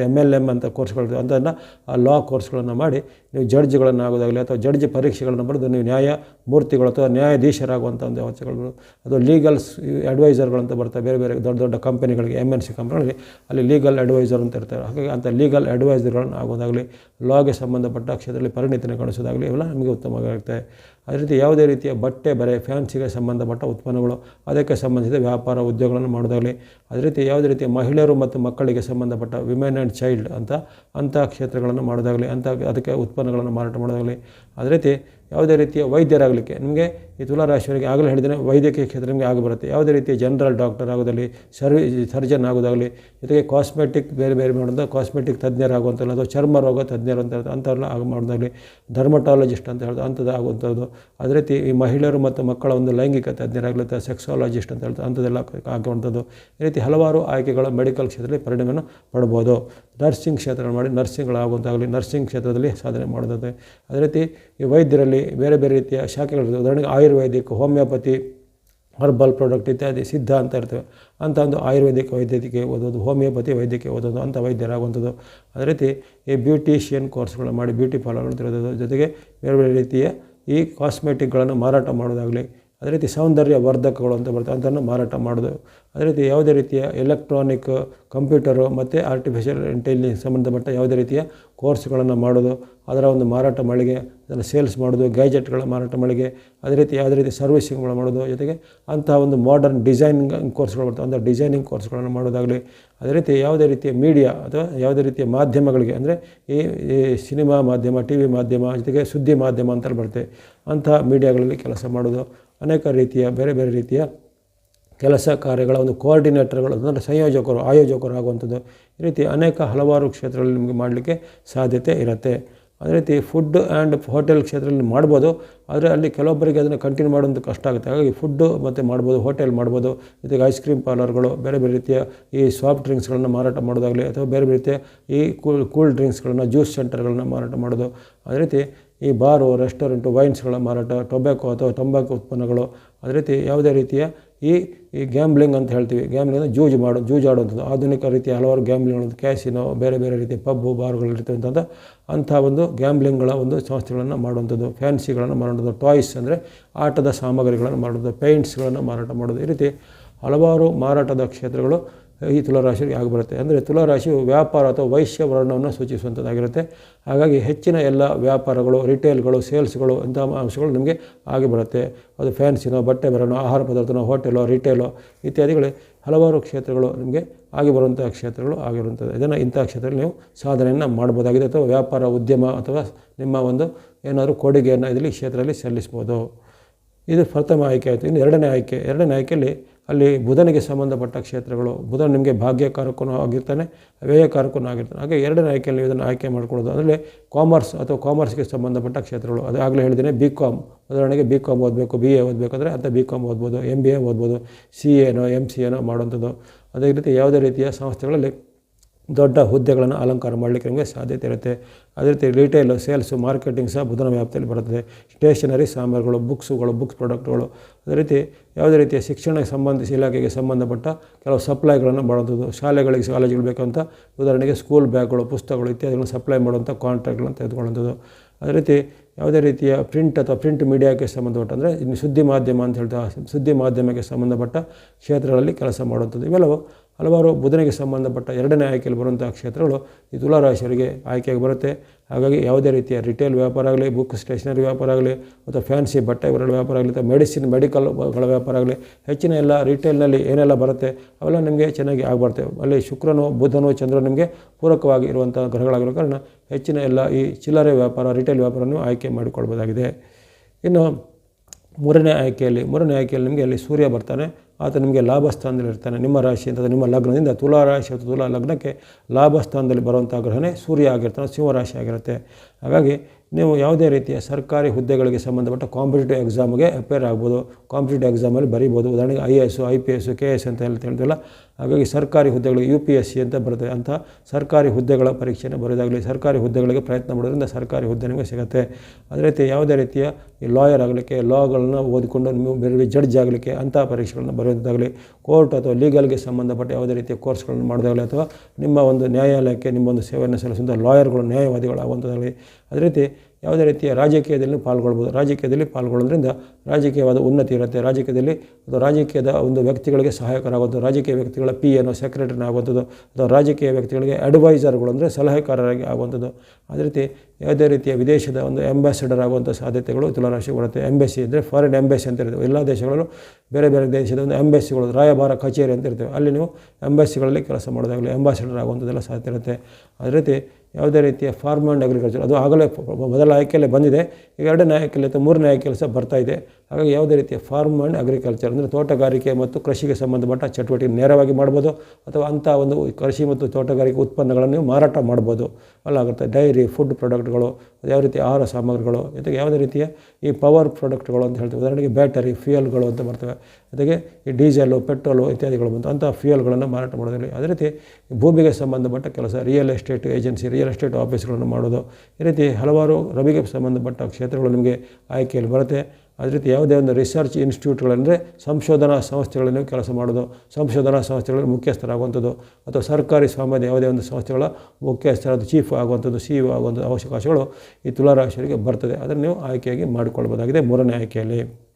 M L M ಅಂತ ಕೋರ್ಸ್ಗಳು ಅದನ್ನು ಆ ಲಾ ಕೋರ್ಸ್ಗಳನ್ನು ಮಾಡಿ, ನೀವು ಜಡ್ಜ್ಗಳನ್ನು ಆಗೋದಾಗಲಿ ಅಥವಾ ಜಡ್ಜ್ ಪರೀಕ್ಷೆಗಳನ್ನು ಬರೆದು ನೀವು ನ್ಯಾಯ ಮೂರ್ತಿಗಳು ಅಥವಾ ನ್ಯಾಯಾಧೀಶರಾಗುವಂಥ ಒಂದು ಅವಶ್ಯಕಗಳು ಅಥವಾ ಲೀಗಲ್ಸ್ ಅಂತ ಬರ್ತವೆ, ಬೇರೆ ಬೇರೆ ದೊಡ್ಡ ದೊಡ್ಡ ಕಂಪನಿಗಳಿಗೆ ಎಂ ಎನ್ ಸಿ ಕಂಪ್ನಿಗಳಿಗೆ ಅಲ್ಲಿ ಲೀಗಲ್ ಅಡ್ವೈಸರ್ ಅಂತ ಇರ್ತಾರೆ. ಹಾಗಾಗಿ ಅಂಥ ಲೀಗಲ್ ಅಡ್ವೈಸರ್ಗಳನ್ನು ಆಗೋದಾಗಲಿ ಲಾಗೆ ಸಂಬಂಧಪಟ್ಟ ಕ್ಷೇತ್ರದಲ್ಲಿ ಪರಿಣಿತಿನ ಕಾಣಿಸೋದಾಗಲಿ, ಇವೆಲ್ಲ ನಮಗೆ ಉತ್ತಮವಾಗಿರುತ್ತೆ. ಅದೇ ರೀತಿ ಯಾವುದೇ ರೀತಿಯ ಬಟ್ಟೆ ಬರೆ, ಫ್ಯಾನ್ಸಿಗೆ ಸಂಬಂಧಪಟ್ಟ ಉತ್ಪನ್ನಗಳು, ಅದಕ್ಕೆ ಸಂಬಂಧಿಸಿದ ವ್ಯಾಪಾರ ಉದ್ಯೋಗಗಳನ್ನು ಮಾಡೋದಾಗಲಿ, ಅದೇ ರೀತಿ ಯಾವುದೇ ರೀತಿಯ ಮಹಿಳೆಯರು ಮತ್ತು ಮಕ್ಕಳಿಗೆ ಸಂಬಂಧಪಟ್ಟ ವಿಮೆನ್ ಆ್ಯಂಡ್ ಚೈಲ್ಡ್ ಅಂತ ಅಂಥ ಕ್ಷೇತ್ರಗಳನ್ನು ಮಾಡೋದಾಗಲಿ ಅಂಥ ಅದಕ್ಕೆ ಉತ್ಪನ್ನಗಳನ್ನು ಮಾರಾಟ ಮಾಡೋದಾಗಲಿ ಅದೇ ರೀತಿ ಯಾವುದೇ ರೀತಿಯ ವೈದ್ಯರಾಗಲಿಕ್ಕೆ ನಿಮಗೆ ಈ ತುಲಾರಾಶಿಯವರಿಗೆ ಆಗಲೇ ಹೇಳಿದರೆ ವೈದ್ಯಕೀಯ ಕ್ಷೇತ್ರ ನಿಮಗೆ ಆಗಬರುತ್ತೆ ಯಾವುದೇ ರೀತಿಯ ಜನರಲ್ ಡಾಕ್ಟರ್ ಆಗೋದಲ್ಲಿ ಸರ್ವಿ, ಸರ್ಜನ್ ಆಗೋದಾಗಲಿ, ಜೊತೆಗೆ ಕಾಸ್ಮೆಟಿಕ್ ಬೇರೆ ಬೇರೆ ಮಾಡೋದು ಕಾಸ್ಮೆಟಿಕ್ ತಜ್ಞರಾಗುವಂಥದ್ದು, ಅಥವಾ ಚರ್ಮ ರೋಗ ತಜ್ಞರು ಅಂತ ಹೇಳ್ತಾರೆ, ಅಂಥವ್ರನ್ನ ಆಗ ಮಾಡೋದಾಗಲಿ, ಧರ್ಮಟಾಲಜಿಸ್ಟ್ ಅಂತ ಹೇಳ್ತಾರೆ, ಅಂಥದ್ದು ಆಗುವಂಥದ್ದು. ಅದೇ ರೀತಿ ಈ ಮಹಿಳೆಯರು ಮತ್ತು ಮಕ್ಕಳ ಒಂದು ಲೈಂಗಿಕ ತಜ್ಞರಾಗಲಿ, ಅಥವಾ ಸೆಕ್ಸಾಲಜಿಸ್ಟ್ ಅಂತ ಹೇಳ್ತಾರೆ, ಅಂಥದ್ದೆಲ್ಲ ಆಗುವಂಥದ್ದು. ಈ ರೀತಿ ಹಲವಾರು ಆಯ್ಕೆಗಳ ಮೆಡಿಕಲ್ ಕ್ಷೇತ್ರದಲ್ಲಿ ಪರಿಣಾಮವನ್ನು ಪಡ್ಬೋದು. ನರ್ಸಿಂಗ್ ಕ್ಷೇತ್ರ ಮಾಡಿ ನರ್ಸಿಂಗ್ಗಳಾಗುವಂಥಾಗಲಿ ನರ್ಸಿಂಗ್ ಕ್ಷೇತ್ರದಲ್ಲಿ ಸಾಧನೆ ಮಾಡೋದಾಗಲಿ ಅದೇ ರೀತಿ ಈ ವೈದ್ಯರಲ್ಲಿ ಬೇರೆ ಬೇರೆ ರೀತಿಯ ಶಾಖೆಗಳಿರ್ತವೆ ಉದಾಹರಣೆಗೆ ಆಯುರ್ವೇದಿಕ್, ಹೋಮಿಯೋಪತಿ ಹರ್ಬಲ್ ಪ್ರಾಡಕ್ಟ್ ಇತ್ಯಾದಿ ಸಿದ್ಧ ಅಂತ ಇರ್ತವೆ. ಅಂಥ ಒಂದು ಆಯುರ್ವೇದಿಕ ವೈದ್ಯಕೀಯ ಓದೋದು, ಹೋಮಿಯೋಪತಿ ವೈದ್ಯಕೀಯ ಓದೋದು ಅಂಥ ವೈದ್ಯರಾಗುವಂಥದ್ದು. ಅದೇ ರೀತಿ ಈ ಬ್ಯೂಟಿಷಿಯನ್ ಕೋರ್ಸ್ಗಳು ಮಾಡಿ ಬ್ಯೂಟಿ ಪಾರ್ಲರ್ ತಿರೋದು ಜೊತೆಗೆ ಬೇರೆ ಬೇರೆ ರೀತಿಯ ಈ ಕಾಸ್ಮೆಟಿಕ್ಗಳನ್ನು ಮಾರಾಟ ಮಾಡೋದಾಗಲಿ ಅದೇ ರೀತಿ ಸೌಂದರ್ಯ ವರ್ಧಕಗಳು ಅಂತ ಬರ್ತವೆ ಅದನ್ನು ಮಾರಾಟ ಮಾಡೋದು. ಅದೇ ರೀತಿ ಯಾವುದೇ ರೀತಿಯ ಎಲೆಕ್ಟ್ರಾನಿಕ್ ಕಂಪ್ಯೂಟರು ಮತ್ತು ಆರ್ಟಿಫಿಷಿಯಲ್ ಇಂಟೆಲಿಜೆನ್ಸ್ ಸಂಬಂಧಪಟ್ಟ ಯಾವುದೇ ರೀತಿಯ ಕೋರ್ಸ್ಗಳನ್ನು ಮಾಡೋದು, ಅದರ ಒಂದು ಮಾರಾಟ ಮಳಿಗೆ, ಅದನ್ನು ಸೇಲ್ಸ್ ಮಾಡೋದು ಗ್ಯಾಜೆಟ್ಗಳ ಮಾರಾಟ ಮಳಿಗೆ, ಅದೇ ರೀತಿ ಯಾವುದೇ ರೀತಿ ಸರ್ವಿಸಿಂಗ್ಗಳು ಮಾಡೋದು, ಜೊತೆಗೆ ಅಂತಹ ಒಂದು ಮಾಡರ್ನ್ ಡಿಸೈನಿಂಗ್ ಕೋರ್ಸ್ಗಳು ಬರ್ತವೆ. ಅಂದರೆ ಡಿಸೈನಿಂಗ್ ಕೋರ್ಸ್ಗಳನ್ನು ಮಾಡೋದಾಗಲಿ, ಅದೇ ರೀತಿ ಯಾವುದೇ ರೀತಿಯ ಮೀಡಿಯಾ ಅಥವಾ ಯಾವುದೇ ರೀತಿಯ ಮಾಧ್ಯಮಗಳಿಗೆ, ಅಂದರೆ ಈ ಸಿನಿಮಾ ಮಾಧ್ಯಮ ಟಿ ವಿ ಮಾಧ್ಯಮ, ಜೊತೆಗೆ ಸುದ್ದಿ ಮಾಧ್ಯಮ ಅಂತ ಬರುತ್ತೆ ಅಂತಹ ಮೀಡಿಯಾಗಳಲ್ಲಿ ಕೆಲಸ ಮಾಡೋದು ಅನೇಕ ರೀತಿಯ, ಬೇರೆ ಬೇರೆ ರೀತಿಯ ಕೆಲಸ ಕಾರ್ಯಗಳ ಒಂದು ಕೋಆರ್ಡಿನೇಟರ್ಗಳು ಅಂದರೆ ಸಂಯೋಜಕರು, ಆಯೋಜಕರು ಆಗುವಂಥದ್ದು. ಈ ರೀತಿ ಅನೇಕ ಹಲವಾರು ಕ್ಷೇತ್ರಗಳಲ್ಲಿ ನಿಮಗೆ ಮಾಡಲಿಕ್ಕೆ ಸಾಧ್ಯತೆ ಇರುತ್ತೆ. ಅದೇ ರೀತಿ ಫುಡ್ ಆ್ಯಂಡ್ ಹೋಟೆಲ್ ಕ್ಷೇತ್ರದಲ್ಲಿ ಮಾಡ್ಬೋದು. ಆದರೆ ಅಲ್ಲಿ ಕೆಲವೊಬ್ಬರಿಗೆ ಅದನ್ನು ಕಂಟಿನ್ಯೂ ಮಾಡೋದು ಕಷ್ಟ ಆಗುತ್ತೆ. ಹಾಗಾಗಿ ಫುಡ್ಡು ಮತ್ತು ಮಾಡ್ಬೋದು ಹೋಟೆಲ್ ಮಾಡ್ಬೋದು, ಜೊತೆಗೆ ಐಸ್ ಕ್ರೀಮ್ ಪಾರ್ಲರ್ಗಳು ಬೇರೆ ಬೇರೆ ರೀತಿಯ ಈ ಸಾಫ್ಟ್ ಡ್ರಿಂಕ್ಸ್ಗಳನ್ನು ಮಾರಾಟ ಮಾಡೋದಾಗಲಿ, ಅಥವಾ ಬೇರೆ ಬೇರೆ ರೀತಿಯ ಈ ಕೂಲ್ ಕೂಲ್ ಡ್ರಿಂಕ್ಸ್ಗಳನ್ನು ಜ್ಯೂಸ್ ಸೆಂಟರ್ಗಳನ್ನ ಮಾರಾಟ ಮಾಡೋದು. ಅದೇ ರೀತಿ ಈ ಬಾರು, ರೆಸ್ಟೋರೆಂಟು, ವೈನ್ಸ್ಗಳ ಮಾರಾಟ, ಟೊಬ್ಯಾಕೋ ಅಥವಾ ತಂಬಾಕು ಉತ್ಪನ್ನಗಳು, ಅದೇ ರೀತಿ ಯಾವುದೇ ರೀತಿಯ ಈ ಈ ಗ್ಯಾಮ್ಲಿಂಗ್ ಅಂತ ಹೇಳ್ತೀವಿ. ಗ್ಯಾಮ್ಲಿಂಗ್ ಅಂದರೆ ಜೂಜು ಮಾಡೋ, ಜೂಜಾಡುವಂಥದ್ದು. ಆಧುನಿಕ ರೀತಿಯ ಹಲವಾರು ಗ್ಯಾಮ್ಲಿಂಗ್ ಕ್ಯಾಸಿನೋ, ಬೇರೆ ಬೇರೆ ರೀತಿಯ ಪಬ್ಬು ಬಾರ್ಗಳು ಇರ್ತಕ್ಕಂಥದ್ದು. ಅಂಥ ಒಂದು ಗ್ಯಾಮ್ಲಿಂಗ್ಗಳ ಒಂದು ಸಂಸ್ಥೆಗಳನ್ನು ಮಾಡುವಂಥದ್ದು, ಫ್ಯಾನ್ಸಿಗಳನ್ನು ಮಾಡುವಂಥದ್ದು, ಟಾಯ್ಸ್ ಅಂದರೆ ಆಟದ ಸಾಮಗ್ರಿಗಳನ್ನು ಮಾಡೋದು ಪೇಂಟ್ಸ್ಗಳನ್ನು ಮಾರಾಟ ಮಾಡೋದು ಈ ರೀತಿ ಹಲವಾರು ಮಾರಾಟದ ಕ್ಷೇತ್ರಗಳು ಈ ತುಲಾರಾಶಿಗೆ ಆಗಿಬರುತ್ತೆ ಅಂದರೆ ತುಲಾರಾಶಿಯು ವ್ಯಾಪಾರ ಅಥವಾ ವೈಶ್ಯ ವರ್ಣವನ್ನು ಸೂಚಿಸುವಂಥದ್ದಾಗಿರುತ್ತೆ. ಹಾಗಾಗಿ ಹೆಚ್ಚಿನ ಎಲ್ಲ ವ್ಯಾಪಾರಗಳು, ರಿಟೇಲ್ಗಳು, ಸೇಲ್ಸ್ಗಳು ಇಂಥ ಅಂಶಗಳು ನಿಮಗೆ ಆಗಿ ಬರುತ್ತೆ ಅದು ಫ್ಯಾನ್ಸಿನೋ, ಬಟ್ಟೆ ಬರೋಣ ಆಹಾರ ಪದಾರ್ಥನೋ, ಹೋಟೆಲೋ, ರಿಟೇಲೋ ಇತ್ಯಾದಿಗಳು ಹಲವಾರು ಕ್ಷೇತ್ರಗಳು ನಿಮಗೆ ಆಗಿ ಬರುವಂಥ ಕ್ಷೇತ್ರಗಳು ಆಗಿರುವಂಥದ್ದು. ಇದನ್ನು ಇಂಥ ಕ್ಷೇತ್ರದಲ್ಲಿ ನೀವು ಸಾಧನೆಯನ್ನು ಮಾಡ್ಬೋದಾಗಿದೆ ಅಥವಾ ವ್ಯಾಪಾರ, ಉದ್ಯಮ ಅಥವಾ ನಿಮ್ಮ ಒಂದು ಏನಾದರೂ ಕೊಡುಗೆಯನ್ನು ಇದರಲ್ಲಿ ಕ್ಷೇತ್ರದಲ್ಲಿ ಸಲ್ಲಿಸ್ಬೋದು. ಇದು ಪ್ರಥಮ ಆಯ್ಕೆ ಆಯಿತು. ಇನ್ನು ಎರಡನೇ ಆಯ್ಕೆ. ಎರಡನೇ ಆಯ್ಕೆಯಲ್ಲಿ ಅಲ್ಲಿ ಬುಧನಿಗೆ ಸಂಬಂಧಪಟ್ಟ ಕ್ಷೇತ್ರಗಳು ಬುಧ ನಿಮಗೆ ಭಾಗ್ಯಕಾರಕನೂ ಆಗಿರ್ತಾನೆ, ವ್ಯಯಕಾರಕನೂ ಆಗಿರ್ತಾನೆ. ಹಾಗೆ ಎರಡನೇ ಆಯ್ಕೆಯಲ್ಲಿ ಇದನ್ನು ಆಯ್ಕೆ ಮಾಡ್ಕೊಳ್ಳೋದು. ಅಂದರೆ ಕಾಮರ್ಸ್ ಅಥವಾ ಕಾಮರ್ಸ್ಗೆ ಸಂಬಂಧಪಟ್ಟ ಕ್ಷೇತ್ರಗಳು. ಅದು ಆಗಲೇ ಹೇಳಿದ್ದೇನೆ ಬಿ ಕಾಮ್ ಉದಾಹರಣೆಗೆ ಬಿ ಕಾಮ್ ಓದಬೇಕು ಬಿ ಎ ಓದಬೇಕಂದ್ರೆ ಅಂತ ಬಿ ಕಾಮ್ ಓದ್ಬೋದು ಎಂ ಬಿ ಎ ಓದ್ಬೋದು ಸಿ ಎನೋ ಎಂ ಸಿ ಎನೋ ಮಾಡುವಂಥದ್ದು. ಅದೇ ರೀತಿ ಯಾವುದೇ ರೀತಿಯ ಸಂಸ್ಥೆಗಳಲ್ಲಿ ದೊಡ್ಡ ಹುದ್ದೆಗಳನ್ನು ಅಲಂಕಾರ ಮಾಡಲಿಕ್ಕೆ ನಿಮಗೆ ಸಾಧ್ಯತೆ ಇರುತ್ತೆ. ಅದೇ ರೀತಿ ರಿಟೇಲು ಸೇಲ್ಸು ಮಾರ್ಕೆಟಿಂಗ್ ಸಹ ಬುಧನ ವ್ಯಾಪ್ತಿಯಲ್ಲಿ ಬರುತ್ತದೆ. ಸ್ಟೇಷನರಿ ಸಾಮಾನುಗಳು ಬುಕ್ಸುಗಳು ಬುಕ್ಸ್ ಪ್ರಾಡಕ್ಟ್ಗಳು ಅದೇ ರೀತಿ ಯಾವುದೇ ರೀತಿಯ ಶಿಕ್ಷಣಕ್ಕೆ ಸಂಬಂಧಿಸಿ ಇಲಾಖೆಗೆ ಸಂಬಂಧಪಟ್ಟ ಕೆಲವು ಸಪ್ಲೈಗಳನ್ನು ಮಾಡುವಂಥದ್ದು ಶಾಲೆಗಳಿಗೆ ಕಾಲೇಜುಗಳು ಬೇಕಂತ ಉದಾಹರಣೆಗೆ ಸ್ಕೂಲ್ ಬ್ಯಾಗ್ಗಳು ಪುಸ್ತಕಗಳು ಇತ್ಯಾದಿಗಳನ್ನು ಸಪ್ಲೈ ಮಾಡುವಂಥ ಕಾಂಟ್ರಾಕ್ಟ್ಗಳನ್ನು ತೆಗೆದುಕೊಳ್ಳುವಂಥದ್ದು. ಅದೇ ರೀತಿ ಯಾವುದೇ ರೀತಿಯ ಪ್ರಿಂಟ್ ಅಥವಾ ಪ್ರಿಂಟ್ ಮೀಡಿಯಾಕ್ಕೆ ಸಂಬಂಧಪಟ್ಟ ಅಂದರೆ ಇನ್ನು ಸುದ್ದಿ ಮಾಧ್ಯಮ ಅಂತ ಹೇಳ್ತಾ, ಸುದ್ದಿ ಮಾಧ್ಯಮಕ್ಕೆ ಸಂಬಂಧಪಟ್ಟ ಕ್ಷೇತ್ರಗಳಲ್ಲಿ ಕೆಲಸ ಮಾಡುವಂಥದ್ದು. ಇವೆಲ್ಲವೂ ಹಲವಾರು ಬುಧನಿಗೆ ಸಂಬಂಧಪಟ್ಟ ಎರಡನೇ ಆಯ್ಕೆಯಲ್ಲಿ ಬರುವಂಥ ಕ್ಷೇತ್ರಗಳು ಈ ತುಲಾರಾಶಿಯವರಿಗೆ ಆಯ್ಕೆಯಾಗಿ ಬರುತ್ತೆ. ಹಾಗಾಗಿ ಯಾವುದೇ ರೀತಿಯ ರಿಟೇಲ್ ವ್ಯಾಪಾರ ಆಗಲಿ ಬುಕ್ ಸ್ಟೇಷನರಿ ವ್ಯಾಪಾರ ಆಗಲಿ, ಅಥವಾ ಫ್ಯಾನ್ಸಿ ಬಟ್ಟೆ ಬರಲು ವ್ಯಾಪಾರ ಆಗಲಿ, ಅಥವಾ ಮೆಡಿಸಿನ್ ಮೆಡಿಕಲ್ಗಳ ವ್ಯಾಪಾರ ಆಗಲಿ, ಹೆಚ್ಚಿನ ಎಲ್ಲ ರಿಟೇಲ್ನಲ್ಲಿ ಏನೆಲ್ಲ ಬರುತ್ತೆ, ಅವೆಲ್ಲ ನಿಮಗೆ ಚೆನ್ನಾಗಿ ಆಗ್ಬರ್ತವೆ ಅಲ್ಲಿ ಶುಕ್ರನು, ಬುಧನು, ಚಂದ್ರನು ನಿಮಗೆ ಪೂರಕವಾಗಿ ಇರುವಂಥ ಗ್ರಹಗಳಾಗಿರೋ ಕಾರಣ ಹೆಚ್ಚಿನ ಎಲ್ಲ ಈ ಚಿಲ್ಲರೆ ವ್ಯಾಪಾರ ರಿಟೇಲ್ ವ್ಯಾಪಾರವನ್ನು ಆಯ್ಕೆ ಮಾಡಿಕೊಳ್ಬೋದಾಗಿದೆ. ಇನ್ನು ಮೂರನೇ ಆಯ್ಕೆಯಲ್ಲಿ ಮೂರನೇ ಆಯ್ಕೆಯಲ್ಲಿ ನಿಮಗೆ ಅಲ್ಲಿ ಸೂರ್ಯ ಬರ್ತಾನೆ. ಆತ ನಿಮಗೆ ಲಾಭ ಸ್ಥಾನದಲ್ಲಿ ಇರ್ತಾನೆ. ನಿಮ್ಮ ರಾಶಿ ಅಂತ ನಿಮ್ಮ ಲಗ್ನದಿಂದ ತುಲಾ ರಾಶಿ ಅಥವಾ ತುಲಾ ಲಗ್ನಕ್ಕೆ ಲಾಭ ಸ್ಥಾನದಲ್ಲಿ ಬರುವಂಥ ಗ್ರಹನೇ ಸೂರ್ಯ ಆಗಿರ್ತಾನೆ ಸಿಂಹರಾಶಿ ಆಗಿರುತ್ತೆ. ಹಾಗಾಗಿ ನೀವು ಯಾವುದೇ ರೀತಿಯ ಸರ್ಕಾರಿ ಹುದ್ದೆಗಳಿಗೆ ಸಂಬಂಧಪಟ್ಟ ಕಾಂಪಿಟೇಟಿವ್ ಎಕ್ಸಾಮ್ಗೆ ಅಪೇರ್ ಆಗ್ಬೋದು. ಕಾಂಪಿಟೇಟಿವ್ ಎಕ್ಸಾಮಲ್ಲಿ ಬರೀಬೋದು. ಉದಾಹರಣೆಗೆ I A S, I P S, K S ಅಂತ ಎಲ್ಲ ಹೇಳ್ತೀವಲ್ಲ ಹಾಗಾಗಿ ಸರ್ಕಾರಿ ಹುದ್ದೆಗಳು ಯು ಪಿ ಎಸ್ ಸಿ ಅಂತ ಬರುತ್ತೆ. ಅಂತ ಸರ್ಕಾರಿ ಹುದ್ದೆಗಳ ಪರೀಕ್ಷೆಯನ್ನು ಬರೋದಾಗಲಿ, ಸರ್ಕಾರಿ ಹುದ್ದೆಗಳಿಗೆ ಪ್ರಯತ್ನ ಮಾಡೋದ್ರಿಂದ ಸರ್ಕಾರಿ ಹುದ್ದೆ ನಿಮಗೆ ಸಿಗುತ್ತೆ. ಅದೇ ರೀತಿ ಯಾವುದೇ ರೀತಿಯ ಈ ಲಾಯರ್ ಆಗಲಿಕ್ಕೆ, ಲಾಗಳನ್ನು ಓದಿಕೊಂಡು ನೀವು ಬೇರೆ ಜಡ್ಜ್ ಆಗಲಿಕ್ಕೆ ಅಂಥ ಪರೀಕ್ಷೆಗಳನ್ನು ಬರೆಯೋದಾಗಲಿ, ಕೋರ್ಟ್ ಅಥವಾ ಲೀಗಲ್ಗೆ ಸಂಬಂಧಪಟ್ಟ ಯಾವುದೇ ರೀತಿಯ ಕೋರ್ಸ್ಗಳನ್ನು ಮಾಡೋದಾಗಲಿ ಅಥವಾ ನಿಮ್ಮ ಒಂದು ನ್ಯಾಯಾಲಯಕ್ಕೆ ನಿಮ್ಮ ಒಂದು ಸೇವೆಯನ್ನು ಸಲ್ಲಿಸುವಂಥ ಲಾಯರ್ಗಳು, ನ್ಯಾಯವಾದಿಗಳಾಗುವಂಥದ್ದಾಗಲಿ, ಅದೇ ರೀತಿ ಯಾವುದೇ ರೀತಿಯ ರಾಜಕೀಯದಲ್ಲಿ ಪಾಲ್ಗೊಳ್ಬೋದು. ರಾಜಕೀಯದಲ್ಲಿ ಪಾಲ್ಗೊಳ್ಳೋದ್ರಿಂದ ರಾಜಕೀಯವಾದ ಉನ್ನತಿ ಇರುತ್ತೆ. ರಾಜಕೀಯದಲ್ಲಿ ಅಥವಾ ರಾಜಕೀಯದ ಒಂದು ವ್ಯಕ್ತಿಗಳಿಗೆ ಸಹಾಯಕರಾಗುವಂಥದ್ದು, ರಾಜಕೀಯ ವ್ಯಕ್ತಿಗಳ ಪಿ ಏನೋ ಸೆಕ್ರೆಟರಿನ ಆಗುವಂಥದ್ದು, ಅಥವಾ ರಾಜಕೀಯ ವ್ಯಕ್ತಿಗಳಿಗೆ ಅಡ್ವೈಸರ್ಗಳು ಅಂದರೆ ಸಲಹೆಕಾರರಾಗಿ ಆಗುವಂಥದ್ದು. ಅದೇ ರೀತಿ ಯಾವುದೇ ರೀತಿಯ ವಿದೇಶದ ಒಂದು ಅಂಬಾಸಿಡರ್ ಆಗುವಂಥ ಸಾಧ್ಯತೆಗಳು ತುಲಾರಾಶಿ ಬರುತ್ತೆ. ಎಂಬೆಸಿ ಅಂದರೆ ಫಾರಿನ್ ಎಂಬೆಸಿ ಅಂತ ಇರ್ತವೆ ಎಲ್ಲ ದೇಶಗಳಲ್ಲೂ ಬೇರೆ ಬೇರೆ ದೇಶದ ಒಂದು ಎಂಬೆಸಿಗಳು ರಾಯಭಾರ ಕಚೇರಿ ಅಂತ ಇರ್ತವೆ. ಅಲ್ಲಿ ನೀವು ಎಂಬೆಸಿಗಳಲ್ಲಿ ಕೆಲಸ ಮಾಡೋದಾಗಲಿ ಅಂಬಾಸಿಡರ್ ಆಗುವಂಥದ್ದೆಲ್ಲ ಸಾಧ್ಯ ಇರುತ್ತೆ. ಅದೇ ರೀತಿ ಯಾವುದೇ ರೀತಿಯ ಫಾರ್ಮ್ ಆ್ಯಂಡ್ ಅಗ್ರಿಕಲ್ಚರ್ ಅದು ಆಗಲೇ ಮೊದಲ ಆಯ್ಕೆಯಲ್ಲೇ ಬಂದಿದೆ. ಈಗ ಎರಡನೇ ಆಯ್ಕೆಯಲ್ಲಿ ಅಥವಾ ಮೂರನೇ ಆಯ್ಕೆಯಲ್ಲಿ ಸಹ ಬರ್ತಾ ಇದೆ. ಹಾಗಾಗಿ ಯಾವುದೇ ರೀತಿಯ ಫಾರ್ಮ್ ಆ್ಯಂಡ್ ಅಗ್ರಿಕಲ್ಚರ್ ಅಂದರೆ ತೋಟಗಾರಿಕೆ ಮತ್ತು ಕೃಷಿಗೆ ಸಂಬಂಧಪಟ್ಟ ಚಟುವಟಿಕೆ ನೇರವಾಗಿ ಮಾಡ್ಬೋದು ಅಥವಾ ಅಂಥ ಒಂದು ಕೃಷಿ ಮತ್ತು ತೋಟಗಾರಿಕೆ ಉತ್ಪನ್ನಗಳನ್ನು ನೀವು ಮಾರಾಟ ಮಾಡ್ಬೋದು. ಅಲ್ಲಾಗುತ್ತೆ ಡೈರಿ ಫುಡ್ ಪ್ರಾಡಕ್ಟ್ಗಳು ಯಾವ ರೀತಿ ಆಹಾರ ಸಾಮಗ್ರಿಗಳು, ಜೊತೆಗೆ ಯಾವುದೇ ರೀತಿಯ ಈ ಪವರ್ ಪ್ರಾಡಕ್ಟ್ಗಳು ಅಂತ ಹೇಳ್ತೀವಿ. ಉದಾಹರಣೆಗೆ ಬ್ಯಾಟರಿ ಫ್ಯೂಯಲ್ಗಳು ಅಂತ ಬರ್ತವೆ. ಜೊತೆಗೆ ಈ ಡೀಸೆಲು ಪೆಟ್ರೋಲು ಇತ್ಯಾದಿಗಳು ಬಂತು ಅಂಥ ಫ್ಯೂಯಲ್ಗಳನ್ನು ಮಾರಾಟ ಮಾಡೋದಿಲ್ಲ ಅದೇ ರೀತಿ ಭೂಮಿಗೆ ಸಂಬಂಧಪಟ್ಟ ಕೆಲಸ real estate agency real estate ಆಫೀಸ್ಗಳನ್ನು ಮಾಡೋದು. ಈ ರೀತಿ ಹಲವಾರು ರವಿಗೆ ಸಂಬಂಧಪಟ್ಟ ಕ್ಷೇತ್ರಗಳು ನಿಮಗೆ ಆಯ್ಕೆಯಲ್ಲಿ ಬರುತ್ತೆ. ಅದೇ ರೀತಿ ಯಾವುದೇ ಒಂದು ರಿಸರ್ಚ್ ಇನ್ಸ್ಟಿಟ್ಯೂಟ್ಗಳಂದರೆ ಸಂಶೋಧನಾ ಸಂಸ್ಥೆಗಳಲ್ಲಿ ಕೆಲಸ ಮಾಡೋದು. ಸಂಶೋಧನಾ ಸಂಸ್ಥೆಗಳಲ್ಲಿ ಮುಖ್ಯಸ್ಥರಾಗುವಂಥದ್ದು. ಅಥವಾ ಸರ್ಕಾರಿ ಸ್ವಾಮ್ಯದ ಯಾವುದೇ ಒಂದು ಸಂಸ್ಥೆಗಳ ಮುಖ್ಯಸ್ಥರಾದ ಚೀಫ್ ಆಗುವಂಥದ್ದು ಸಿ ಇ ಆಗುವಂಥ ಅವಕಾಶಗಳು ಈ ತುಲಾರಾಶಿಯವರಿಗೆ ಬರ್ತದೆ. ಅದನ್ನು ನೀವು ಆಯ್ಕೆಯಾಗಿ ಮಾಡಿಕೊಳ್ಬೋದಾಗಿದೆ ಮೂರನೇ ಆಯ್ಕೆಯಲ್ಲಿ.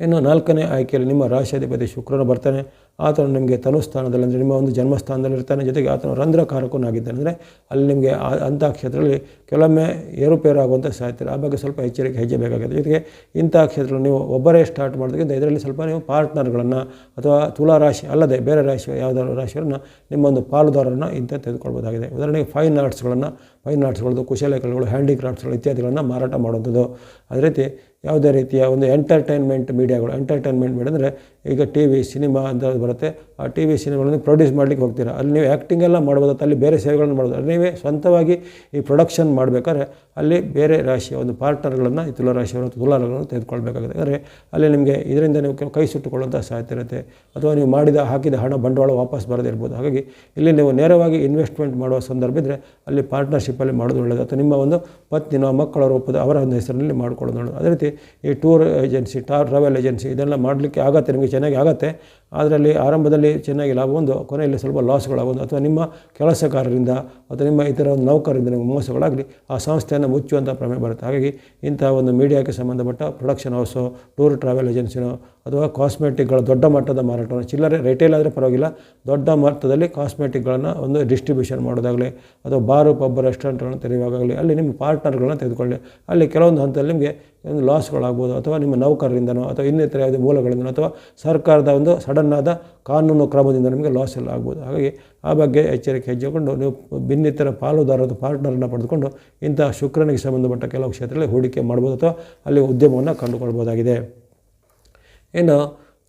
ಇನ್ನು ನಾಲ್ಕನೇ ಆಯ್ಕೆಯಲ್ಲಿ ನಿಮ್ಮ ರಾಶಿಯಾಧಿಪತಿ ಶುಕ್ರನು ಬರ್ತಾನೆ. ಆತನು ನಿಮಗೆ ತನುಸ್ಥಾನದಲ್ಲಿ ಅಂದರೆ ನಿಮ್ಮ ಒಂದು ಜನ್ಮಸ್ಥಾನದಲ್ಲಿ ಇರ್ತಾನೆ, ಜೊತೆಗೆ ಆತನು ರಂಧ್ರಕಾರಕನಾಗಿದ್ದಾನೆ. ಅಂದರೆ ಅಲ್ಲಿ ನಿಮಗೆ ಆ ಅಂಥ ಕ್ಷೇತ್ರದಲ್ಲಿ ಕೆಲವೊಮ್ಮೆ ಏರುಪೇರು ಆಗುವಂಥ ಸಾಧ್ಯತೆ ಆ ಬಗ್ಗೆ ಸ್ವಲ್ಪ ಎಚ್ಚರಿಕೆ, ಹೆಜ್ಜೆ ಬೇಕಾಗುತ್ತೆ. ಜೊತೆಗೆ ಇಂಥ ಕ್ಷೇತ್ರಗಳು ನೀವು ಒಬ್ಬರೇ ಸ್ಟಾರ್ಟ್ ಮಾಡೋದಕ್ಕಿಂತ ಇದರಲ್ಲಿ ಸ್ವಲ್ಪ ನೀವು ಪಾರ್ಟ್ನರ್ಗಳನ್ನು ಅಥವಾ ತುಲಾ ರಾಶಿ ಅಲ್ಲದೆ ಬೇರೆ ರಾಶಿ ಯಾವುದಾದ್ರು ರಾಶಿಗಳನ್ನು ನಿಮ್ಮ ಒಂದು ಪಾಲುದಾರರನ್ನು ಇಂಥ ತೆಗೆದುಕೊಳ್ಬೋದಾಗಿದೆ. ಉದಾಹರಣೆಗೆ ಫೈನ್ ಆರ್ಟ್ಸ್ಗಳನ್ನು ಫೈನ್ ಆರ್ಟ್ಸ್ಗಳದ್ದು ಕುಶಲಕಲೆಗಳು ಹ್ಯಾಂಡಿಕ್ರಾಫ್ಟ್ಸ್ಗಳು ಇತ್ಯಾದಿಗಳನ್ನು ಮಾರಾಟ ಮಾಡುವಂಥದ್ದು. ಅದೇ ರೀತಿ ಯಾವುದೇ ರೀತಿಯ ಒಂದು ಎಂಟರ್ಟೈನ್ಮೆಂಟ್ ಮೀಡಿಯಾಗಳು ಎಂಟರ್ಟೈನ್ಮೆಂಟ್ ಮೀಡಿಯಾ ಅಂದರೆ ಈಗ ಟಿ ವಿ ಸಿನಿಮಾ ಅಂತ ಬರುತ್ತೆ. ಆ ಟಿ ವಿ ಸಿನಿಮಾಗಳನ್ನು ಪ್ರೊಡ್ಯೂಸ್ ಮಾಡಲಿಕ್ಕೆ ಹೋಗ್ತೀರಾ? ಅಲ್ಲಿ ನೀವು ಆ್ಯಕ್ಟಿಂಗ್ ಎಲ್ಲ ಮಾಡ್ಬೋದು ಅಲ್ಲಿ ಬೇರೆ ಸೇವೆಗಳನ್ನು ಮಾಡ್ಬೋದು. ಅಲ್ಲಿ ನೀವೇ ಸ್ವಂತವಾಗಿ ಈ ಪ್ರೊಡಕ್ಷನ್ ಮಾಡಬೇಕಾದ್ರೆ ಅಲ್ಲಿ ಬೇರೆ ರಾಶಿಯ ಒಂದು ಪಾರ್ಟ್ನರ್ಗಳನ್ನು, ಈ ತುಲಾ ರಾಶಿಯವರು ತುಲಾರಗಳನ್ನು ತೆಗೆದುಕೊಳ್ಬೇಕಾಗುತ್ತೆ. ಯಾಕಂದರೆ ಅಲ್ಲಿ ನಿಮಗೆ ಇದರಿಂದ ನೀವು ಕೈ ಸುಟ್ಟುಕೊಳ್ಳುವಂಥ ಸಾಧ್ಯತೆ ಇರುತ್ತೆ. ಅಥವಾ ನೀವು ಮಾಡಿದ, ಹಾಕಿದ ಹಣ ಬಂಡವಾಳ ವಾಪಸ್ ಬರದಿರ್ಬೋದು. ಹಾಗಾಗಿ ಇಲ್ಲಿ ನೀವು ನೇರವಾಗಿ ಇನ್ವೆಸ್ಟ್ಮೆಂಟ್ ಮಾಡುವ ಸಂದರ್ಭ ಇದ್ದರೆ ಅಲ್ಲಿ ಪಾರ್ಟ್ನರ್ಶಿಪ್ಪಲ್ಲಿ ಮಾಡೋದು ಒಳ್ಳೆಯದು ಅಥವಾ ನಿಮ್ಮ ಒಂದು ಪತ್ನಿನ ಮಕ್ಕಳ ರೂಪದ ಅವರ ಒಂದು ಹೆಸರಿನಲ್ಲಿ ಮಾಡ್ಕೊಳ್ಳೋದು ನೋಡೋದು ಅದೇ ರೀತಿ ಈ tour agency tour travel agency ಇದೆಲ್ಲ ಮಾಡಲಿಕ್ಕೆ ಆಗತ್ತೆ, ನಿಮಗೆ ಚೆನ್ನಾಗಿ ಆಗುತ್ತೆ. ಅದರಲ್ಲಿ ಆರಂಭದಲ್ಲಿ ಚೆನ್ನಾಗಿ ಲಾಭ ಒಂದು ಕೊನೆಯಲ್ಲಿ ಸ್ವಲ್ಪ ಲಾಸ್ಗಳಾಗೋದು ಅಥವಾ ನಿಮ್ಮ ಕೆಲಸಗಾರರಿಂದ ಅಥವಾ ನಿಮ್ಮ ಇತರ ಒಂದು ನೌಕರರಿಂದ ನಿಮಗೆ ಮೋಸಗಳಾಗಲಿ, ಆ ಸಂಸ್ಥೆಯನ್ನು ಮುಚ್ಚುವಂಥ ಪ್ರಮೇಯ ಬರುತ್ತೆ. ಹಾಗಾಗಿ ಇಂಥ ಒಂದು ಮೀಡಿಯಾಕ್ಕೆ ಸಂಬಂಧಪಟ್ಟ ಪ್ರೊಡಕ್ಷನ್ ಹೌಸು ಟೂರ್ ಟ್ರಾವೆಲ್ ಏಜೆನ್ಸಿನೋ ಅಥವಾ ಕಾಸ್ಮೆಟಿಕ್ಗಳ ದೊಡ್ಡ ಮಟ್ಟದ ಮಾರಾಟ ಚಿಲ್ಲರೆ ರಿಟೇಲ್ ಆದರೆ ಪರವಾಗಿಲ್ಲ, ದೊಡ್ಡ ಮಟ್ಟದಲ್ಲಿ ಕಾಸ್ಮೆಟಿಕ್ಗಳನ್ನು ಒಂದು ಡಿಸ್ಟ್ರಿಬ್ಯೂಷನ್ ಮಾಡೋದಾಗಲಿ ಅಥವಾ ಬಾರು ಪಬ್ ರೆಸ್ಟೋರೆಂಟ್ಗಳನ್ನು ತೆರೆಯುವಾಗಲಿ ಅಲ್ಲಿ ನಿಮ್ಮ ಪಾರ್ಟ್ನರ್ಗಳನ್ನ ತೆಗೆದುಕೊಳ್ಳಿ. ಅಲ್ಲಿ ಕೆಲವೊಂದು ಹಂತದಲ್ಲಿ ನಿಮಗೆ ಒಂದು ಲಾಸ್ಗಳಾಗ್ಬೋದು ಅಥವಾ ನಿಮ್ಮ ನೌಕರರಿಂದನೋ ಅಥವಾ ಇನ್ನಿತರ ಯಾವುದೇ ಮೂಲಗಳಿಂದನೋ ಅಥವಾ ಸರ್ಕಾರದ ಒಂದು ಸಡನ್ನಾದ ಕಾನೂನು ಕ್ರಮದಿಂದ ನಿಮಗೆ ಲಾಸ್ ಎಲ್ಲ ಆಗ್ಬೋದು. ಹಾಗಾಗಿ ಆ ಬಗ್ಗೆ ಎಚ್ಚರಿಕೆ ಹೆಜ್ಜೆಕೊಂಡು ನೀವು ಭಿನ್ನಿತರ ಪಾಲುದಾರರು, ಪಾರ್ಟ್ನರನ್ನು ಪಡೆದುಕೊಂಡು ಇಂಥ ಶುಕ್ರನಿಗೆ ಸಂಬಂಧಪಟ್ಟ ಕೆಲವು ಕ್ಷೇತ್ರಗಳಲ್ಲಿ ಹೂಡಿಕೆ ಮಾಡ್ಬೋದು ಅಥವಾ ಅಲ್ಲಿ ಉದ್ಯಮವನ್ನು ಕಂಡುಕೊಳ್ಬೋದಾಗಿದೆ. ಇನ್ನು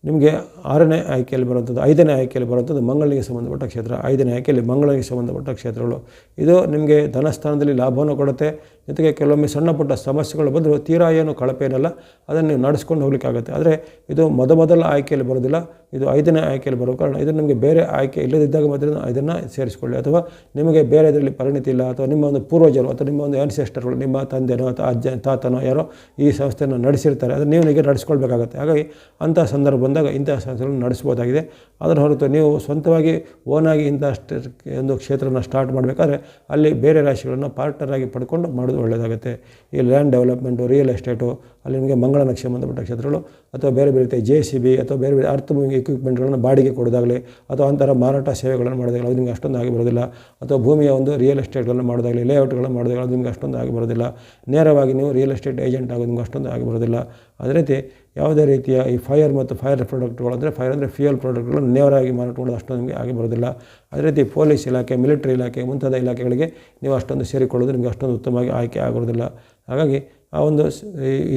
ನಿಮಗೆ ಆರನೇ ಆಯ್ಕೆಯಲ್ಲಿ ಬರುವಂಥದ್ದು, ಐದನೇ ಆಯ್ಕೆಯಲ್ಲಿ ಬರುವಂಥದ್ದು ಮಂಗಳನಿಗೆ ಸಂಬಂಧಪಟ್ಟ ಕ್ಷೇತ್ರ. ಐದನೇ ಆಯ್ಕೆಯಲ್ಲಿ ಮಂಗಳನಿಗೆ ಸಂಬಂಧಪಟ್ಟ ಕ್ಷೇತ್ರಗಳು. ಇದು ನಿಮಗೆ ಧನಸ್ಥಾನದಲ್ಲಿ ಲಾಭವನ್ನು ಕೊಡುತ್ತೆ ಜೊತೆಗೆ ಕೆಲವೊಮ್ಮೆ ಸಣ್ಣ ಪುಟ್ಟ ಸಮಸ್ಯೆಗಳು ಬಂದರೂ ತೀರಾ ಏನು ಕಳಪೆ ಏನಲ್ಲ ಅದನ್ನು ನೀವು ನಡೆಸ್ಕೊಂಡು ಹೋಗ್ಲಿಕ್ಕಾಗುತ್ತೆ ಆದರೆ ಇದು ಮೊದಮೊದಲ ಆಯ್ಕೆಯಲ್ಲಿ ಬರೋದಿಲ್ಲ, ಇದು ಐದನೇ ಆಯ್ಕೆಯಲ್ಲಿ ಬರೋ ಕಾರಣ ಇದು ನಿಮಗೆ ಬೇರೆ ಆಯ್ಕೆ ಇಲ್ಲದಿದ್ದಾಗ ಮಾತ್ರ ಇದನ್ನು ಸೇರಿಸಿಕೊಳ್ಳಿ. ಅಥವಾ ನಿಮಗೆ ಬೇರೆ ಇದರಲ್ಲಿ ಪರಿಣಿತಿ ಇಲ್ಲ, ಅಥವಾ ನಿಮ್ಮ ಒಂದು ಪೂರ್ವಜರು, ಅಥವಾ ನಿಮ್ಮ ಒಂದು ಆನ್ಸೆಸ್ಟರ್ಗಳು ನಿಮ್ಮ ತಂದೆನೋ, ಅಥವಾ ಅಜ್ಜ, ತಾತನೋ, ಯಾರೋ ಈ ಸಂಸ್ಥೆಯನ್ನು ನಡೆಸಿರ್ತಾರೆ. ಅದನ್ನು ನೀವು ನಿಮಗೆ ನಡೆಸ್ಕೊಳ್ಬೇಕಾಗತ್ತೆ. ಹಾಗಾಗಿ ಅಂಥ ಸಂದರ್ಭ ಬಂದಾಗ ಇಂಥ ಸಂಸ್ಥೆಗಳನ್ನು ನಡೆಸ್ಬೋದಾಗಿದೆ. ಅದರ ಹೊರತು ನೀವು ಸ್ವಂತವಾಗಿ ಓನಾಗಿ ಇಂಥ ಒಂದು ಕ್ಷೇತ್ರನ ಸ್ಟಾರ್ಟ್ ಮಾಡಬೇಕಾದ್ರೆ ಅಲ್ಲಿ ಬೇರೆ ರಾಶಿಗಳನ್ನು ಪಾರ್ಟ್ನರ್ ಆಗಿ ಪಡ್ಕೊಂಡು ಮಾಡೋದು ಒಳ್ಳೆಯದಾಗುತ್ತೆ ಈ ಲ್ಯಾಂಡ್ ಡೆವಲಪ್ಮೆಂಟು ರಿಯಲ್ ಎಸ್ಟೇಟು ಅಲ್ಲಿ ನಿಮಗೆ ಮಂಗಳ ನಕ್ಷೆ ಸಂಬಂಧಪಟ್ಟ ಕ್ಷೇತ್ರಗಳು ಅಥವಾ ಬೇರೆ ಬೇರೆ ರೀತಿಯ ಜೆ ಸಿ ಬಿ ಅಥವಾ ಬೇರೆ ಬೇರೆ ಅರ್ಥ ಮೂವಿಂಗ್ ಎಕ್ವಿಪ್ಮೆಂಟ್ಗಳನ್ನು ಬಾಡಿಗೆ ಕೊಡೋದಾಗಲಿ ಅಥವಾ ಅಂತರ ಮಾರಾಟ ಸೇವೆಗಳನ್ನು ಮಾಡೋದಾಗಲಿ, ಅದು ನಿಮಗೆ ಅಷ್ಟೊಂದು ಆಗಿ ಬರೋದಿಲ್ಲ. ಅಥವಾ ಭೂಮಿಯ ಒಂದು ರಿಯಲ್ ಎಸ್ಟೇಟ್ಗಳನ್ನು ಮಾಡೋದಾಗಲಿ ಲೇಔಟ್ಗಳನ್ನು ಮಾಡೋದಾಗಲಿ, ಅದು ನಿಮಗೆ ಅಷ್ಟೊಂದು ಆಗಿ ಬರೋದಿಲ್ಲ. ನೇರವಾಗಿ ನೀವು ರಿಯಲ್ ಎಸ್ಟೇಟ್ ಏಜೆಂಟ್ ಆಗೋದು ನಿಮ್ಗೆ ಅಷ್ಟೊಂದು ಆಗಿ ಬರೋದಿಲ್ಲ. ಅದೇ ರೀತಿ ಯಾವುದೇ ರೀತಿಯ ಈ ಫೈರ್ ಮತ್ತು ಫೈರ್ ಪ್ರಾಡಕ್ಟ್ಗಳು ಅಂದರೆ ಫೈರ್ ಅಂದರೆ ಫ್ಯೂಯಲ್ ಪ್ರಾಡಕ್ಟ್ಗಳು ನೇರವಾಗಿ ಮಾರಾಟ ಮಾಡೋದು ಅಷ್ಟೊಂದು ನಿಮಗೆ ಆಗಿ ಬರೋದಿಲ್ಲ. ಅದೇ ರೀತಿ ಪೊಲೀಸ್ ಇಲಾಖೆ, ಮಿಲಿಟರಿ ಇಲಾಖೆ ಮುಂತಾದ ಇಲಾಖೆಗಳಿಗೆ ನೀವು ಅಷ್ಟೊಂದು ಸೇರಿಕೊಳ್ಳೋದು ನಿಮಗೆ ಅಷ್ಟೊಂದು ಉತ್ತಮವಾಗಿ ಆಯ್ಕೆ ಆಗೋದಿಲ್ಲ. ಹಾಗಾಗಿ ಆ ಒಂದು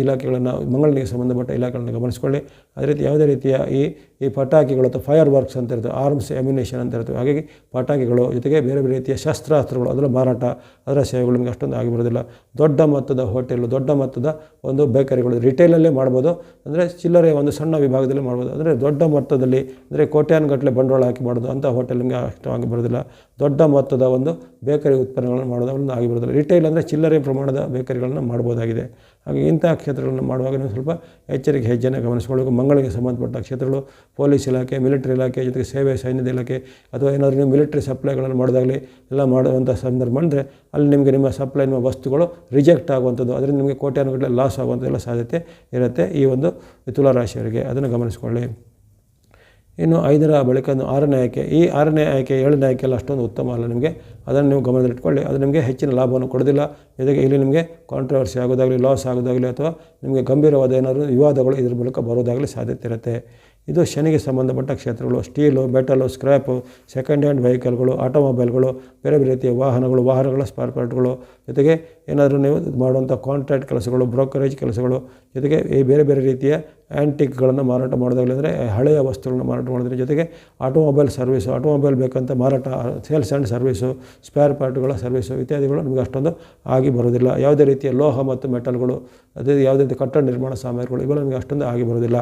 ಇಲಾಖೆಗಳನ್ನು ಮಂಗಳನಿಗೆ ಸಂಬಂಧಪಟ್ಟ ಇಲಾಖೆಗಳನ್ನು ಗಮನಿಸಿಕೊಳ್ಳಿ. ಅದೇ ರೀತಿ ಯಾವುದೇ ರೀತಿಯ ಈ ಈ ಪಟಾಕಿಗಳು ಅಥವಾ ಫೈರ್ ವರ್ಕ್ಸ್ ಅಂತ ಇರ್ತವೆ ಆರ್ಮ್ಸ್ ಎಮ್ಯುನೇಷನ್ ಅಂತ ಇರ್ತವೆ ಹಾಗಾಗಿ ಪಟಾಕಿಗಳು ಜೊತೆಗೆ ಬೇರೆ ಬೇರೆ ರೀತಿಯ ಶಸ್ತ್ರಾಸ್ತ್ರಗಳು, ಅದರ ಮಾರಾಟ, ಅದರ ಸೇವೆಗಳು ನಿಮಗೆ ಅಷ್ಟೊಂದು ಆಗಿ ಬರೋದಿಲ್ಲ. ದೊಡ್ಡ ಮೊತ್ತದ ಹೋಟೆಲು ದೊಡ್ಡ ಮೊತ್ತದ ಒಂದು ಬೇಕರಿಗಳು ರಿಟೇಲಲ್ಲೇ ಮಾಡ್ಬೋದು. ಅಂದರೆ ಚಿಲ್ಲರೆ ಒಂದು ಸಣ್ಣ ವಿಭಾಗದಲ್ಲಿ ಮಾಡ್ಬೋದು. ಅಂದರೆ ದೊಡ್ಡ ಮೊತ್ತದಲ್ಲಿ, ಅಂದರೆ ಕೋಟ್ಯಾನುಗಟ್ಟಲೆ ಬಂಡವಾಳ ಹಾಕಿ ಮಾಡೋದು, ಅಂಥ ಹೋಟೆಲ್ ನಿಮಗೆ ಅಷ್ಟು ಆಗಿ ಬರೋದಿಲ್ಲ. ದೊಡ್ಡ ಮೊತ್ತದ ಒಂದು ಬೇಕರಿ ಉತ್ಪನ್ನಗಳನ್ನು ಮಾಡೋದು ಅವನ್ನು ಆಗಿ ಬರೋದಿಲ್ಲ. ರಿಟೇಲ್ ಅಂದರೆ ಚಿಲ್ಲರೆ ಪ್ರಮಾಣದ ಬೇಕರಿಗಳನ್ನು ಮಾಡ್ಬೋದಾಗಿದೆ. ಹಾಗೆ ಇಂಥ ಕ್ಷೇತ್ರಗಳನ್ನು ಮಾಡುವಾಗ ನೀವು ಸ್ವಲ್ಪ ಎಚ್ಚರಿಕೆ, ಹೆಜ್ಜೆನ ಗಮನಿಸಿಕೊಳ್ಳಬೇಕು. ಮಂಗಳಿಗೆ ಸಂಬಂಧಪಟ್ಟ ಕ್ಷೇತ್ರಗಳು, ಪೊಲೀಸ್ ಇಲಾಖೆ, ಮಿಲಿಟರಿ ಇಲಾಖೆ, ಜೊತೆಗೆ ಸೇವೆ ಸೈನ್ಯದ ಇಲಾಖೆ, ಅಥವಾ ಏನಾದರೂ ನೀವು ಮಿಲಿಟರಿ ಸಪ್ಲೈಗಳನ್ನು ಮಾಡಿದಾಗಲಿ, ಎಲ್ಲ ಮಾಡುವಂಥ ಸಂದರ್ಭ ಅಂದರೆ ಅಲ್ಲಿ ನಿಮಗೆ ನಿಮ್ಮ ಸಪ್ಲೈ, ನಿಮ್ಮ ವಸ್ತುಗಳು ರಿಜೆಕ್ಟ್ ಆಗುವಂಥದ್ದು, ಅದರಿಂದ ನಿಮಗೆ ಕೋಟ್ಯಾನುಗಟ್ಟಲೆ ಲಾಸ್ ಆಗುವಂಥದ್ದೆಲ್ಲ ಸಾಧ್ಯತೆ ಇರುತ್ತೆ ಈ ಒಂದು ತುಲಾರಾಶಿಯವರಿಗೆ. ಅದನ್ನು ಗಮನಿಸಿಕೊಳ್ಳಿ. ಇನ್ನು ಐದರ ಬಳಿಕ ಆರನೇ ಆಯ್ಕೆ, ಈ ಆರನೇ ಆಯ್ಕೆ ಏಳನೇ ಆಯ್ಕೆ ಎಲ್ಲ ಅಷ್ಟೊಂದು ಉತ್ತಮ ಅಲ್ಲ ನಿಮಗೆ. ಅದನ್ನು ನೀವು ಗಮನದಲ್ಲಿಟ್ಕೊಳ್ಳಿ ಅದು ನಿಮಗೆ ಹೆಚ್ಚಿನ ಲಾಭವನ್ನು ಕೊಡೋದಿಲ್ಲ. ಜೊತೆಗೆ ಇಲ್ಲಿ ನಿಮಗೆ ಕಾಂಟ್ರವರ್ಸಿ ಆಗೋದಾಗಲಿ ಲಾಸ್ ಆಗೋದಾಗಲಿ ಅಥವಾ ನಿಮಗೆ ಗಂಭೀರವಾದ ಏನಾದರೂ ವಿವಾದಗಳು ಇದ್ರ ಮೂಲಕ ಬರೋದಾಗಲಿ ಸಾಧ್ಯತೆ ಇರುತ್ತೆ. ಇದು ಶನಿಗೆ ಸಂಬಂಧಪಟ್ಟ ಕ್ಷೇತ್ರಗಳು, steel, metal, scrap second hand ವೆಹಿಕಲ್ಗಳು ಆಟೋಮೊಬೈಲ್ಗಳು ಬೇರೆ ಬೇರೆ ರೀತಿಯ ವಾಹನಗಳು, ವಾಹನಗಳ ಸ್ಪೇರ್ ಪಾರ್ಟ್ಗಳು ಜೊತೆಗೆ ಏನಾದರೂ ನೀವು ಮಾಡುವಂಥ ಕಾಂಟ್ರಾಕ್ಟ್ ಕೆಲಸಗಳು ಬ್ರೋಕರೇಜ್ ಕೆಲಸಗಳು, ಜೊತೆಗೆ ಈ ಬೇರೆ ಬೇರೆ ರೀತಿಯ ಆ್ಯಂಟಿಕ್ಗಳನ್ನು ಮಾರಾಟ ಮಾಡೋದಾಗಲಿ ಹಳೆಯ ವಸ್ತುಗಳನ್ನು ಮಾರಾಟ ಮಾಡೋದ್ರ ಜೊತೆಗೆ ಆಟೋಮೊಬೈಲ್ ಸರ್ವಿಸು ಆಟೋಮೊಬೈಲ್ ಬೇಕಂತ ಮಾರಾಟ ಸೇಲ್ಸ್ ಆ್ಯಂಡ್ ಸರ್ವಿಸು ಸ್ಪೇರ್ ಪಾರ್ಟ್ಗಳ ಸರ್ವಿಸು ಇತ್ಯಾದಿಗಳು ನಮಗೆ ಅಷ್ಟೊಂದು ಆಗಿ ಬರೋದಿಲ್ಲ ಯಾವುದೇ ರೀತಿಯ ಲೋಹ ಮತ್ತು ಮೆಟಲ್ಗಳು ಅದೇ ಯಾವುದೇ ರೀತಿ ಕಟ್ಟಡ ನಿರ್ಮಾಣ ಸಾಮಗ್ರಿಗಳು, ಇವೆಲ್ಲ ನಮಗೆ ಅಷ್ಟೊಂದು ಆಗಿ ಬರೋದಿಲ್ಲ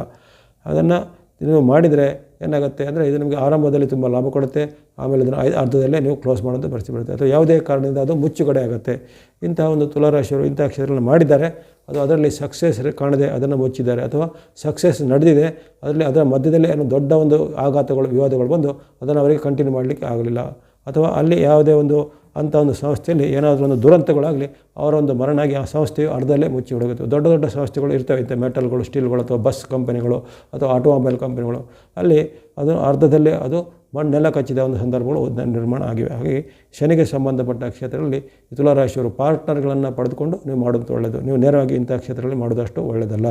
ಅದನ್ನು ನೀವು ಮಾಡಿದರೆ ಏನಾಗುತ್ತೆ ಅಂದರೆ ಇದು ನಿಮಗೆ ಆರಂಭದಲ್ಲಿ ತುಂಬ ಲಾಭ ಕೊಡುತ್ತೆ, ಆಮೇಲೆ ಇದನ್ನು ಐದು ಅರ್ಧದಲ್ಲೇ ನೀವು ಕ್ಲೋಸ್ ಮಾಡೋದು ಪರಿಸ್ಥಿತಿ ಬರುತ್ತೆ. ಅಥವಾ ಯಾವುದೇ ಕಾರಣದಿಂದ ಅದು ಮುಚ್ಚುಗಡೆ ಆಗುತ್ತೆ. ಇಂತಹ ಒಂದು ತುಲಾರಾಶಿಯವರು ಇಂಥ ಕ್ಷೇತ್ರಗಳನ್ನು ಮಾಡಿದ್ದಾರೆ, ಅದು ಅದರಲ್ಲಿ ಸಕ್ಸಸ್ ಕಾಣದೆ ಅದನ್ನು ಮುಚ್ಚಿದ್ದಾರೆ. ಅಥವಾ ಸಕ್ಸಸ್ ನಡೆದಿದೆ, ಅದರಲ್ಲಿ ಅದರ ಮಧ್ಯದಲ್ಲಿ ಏನೋ ದೊಡ್ಡ ಒಂದು ಆಘಾತಗಳು, ವಿವಾದಗಳು ಬಂದು ಅದನ್ನು ಅವರಿಗೆ ಕಂಟಿನ್ಯೂ ಮಾಡಲಿಕ್ಕೆ ಆಗಲಿಲ್ಲ. ಅಥವಾ ಅಲ್ಲಿ ಯಾವುದೇ ಒಂದು ಅಂಥ ಒಂದು ಸಂಸ್ಥೆಯಲ್ಲಿ ಏನಾದರೂ ಒಂದು ದುರಂತಗಳಾಗಲಿ ಅವರ ಒಂದು ಮರಣಾಗಿ ಆ ಸಂಸ್ಥೆಯು ಅರ್ಧದಲ್ಲೇ ಮುಚ್ಚಿ ಹೋಗುತ್ತೆ ದೊಡ್ಡ ದೊಡ್ಡ ಸಂಸ್ಥೆಗಳು ಇರ್ತವೆ. ಇಂಥ ಮೆಟಲ್ಗಳು, ಸ್ಟೀಲ್ಗಳು ಅಥವಾ ಬಸ್ ಕಂಪನಿಗಳು ಅಥವಾ ಆಟೋಮೊಬೈಲ್ ಕಂಪನಿಗಳು. ಅಲ್ಲಿ ಅದು ಅರ್ಧದಲ್ಲೇ ಅದು ಮಣ್ಣೆಲ್ಲ ಕಚ್ಚಿದ ಒಂದು ಸಂದರ್ಭಗಳು ನಿರ್ಮಾಣ ಆಗಿವೆ. ಹಾಗಾಗಿ ಶನಿಗೆ ಸಂಬಂಧಪಟ್ಟ ಕ್ಷೇತ್ರದಲ್ಲಿ ತುಲಾರಾಶಿಯವರು ಪಾರ್ಟ್ನರ್ಗಳನ್ನು ಪಡೆದುಕೊಂಡು ನೀವು ಮಾಡೋದು ಒಳ್ಳೆಯದು ನೀವು ನೇರವಾಗಿ ಇಂಥ ಕ್ಷೇತ್ರಗಳಲ್ಲಿ ಮಾಡೋದಷ್ಟು ಒಳ್ಳೆಯದಲ್ಲ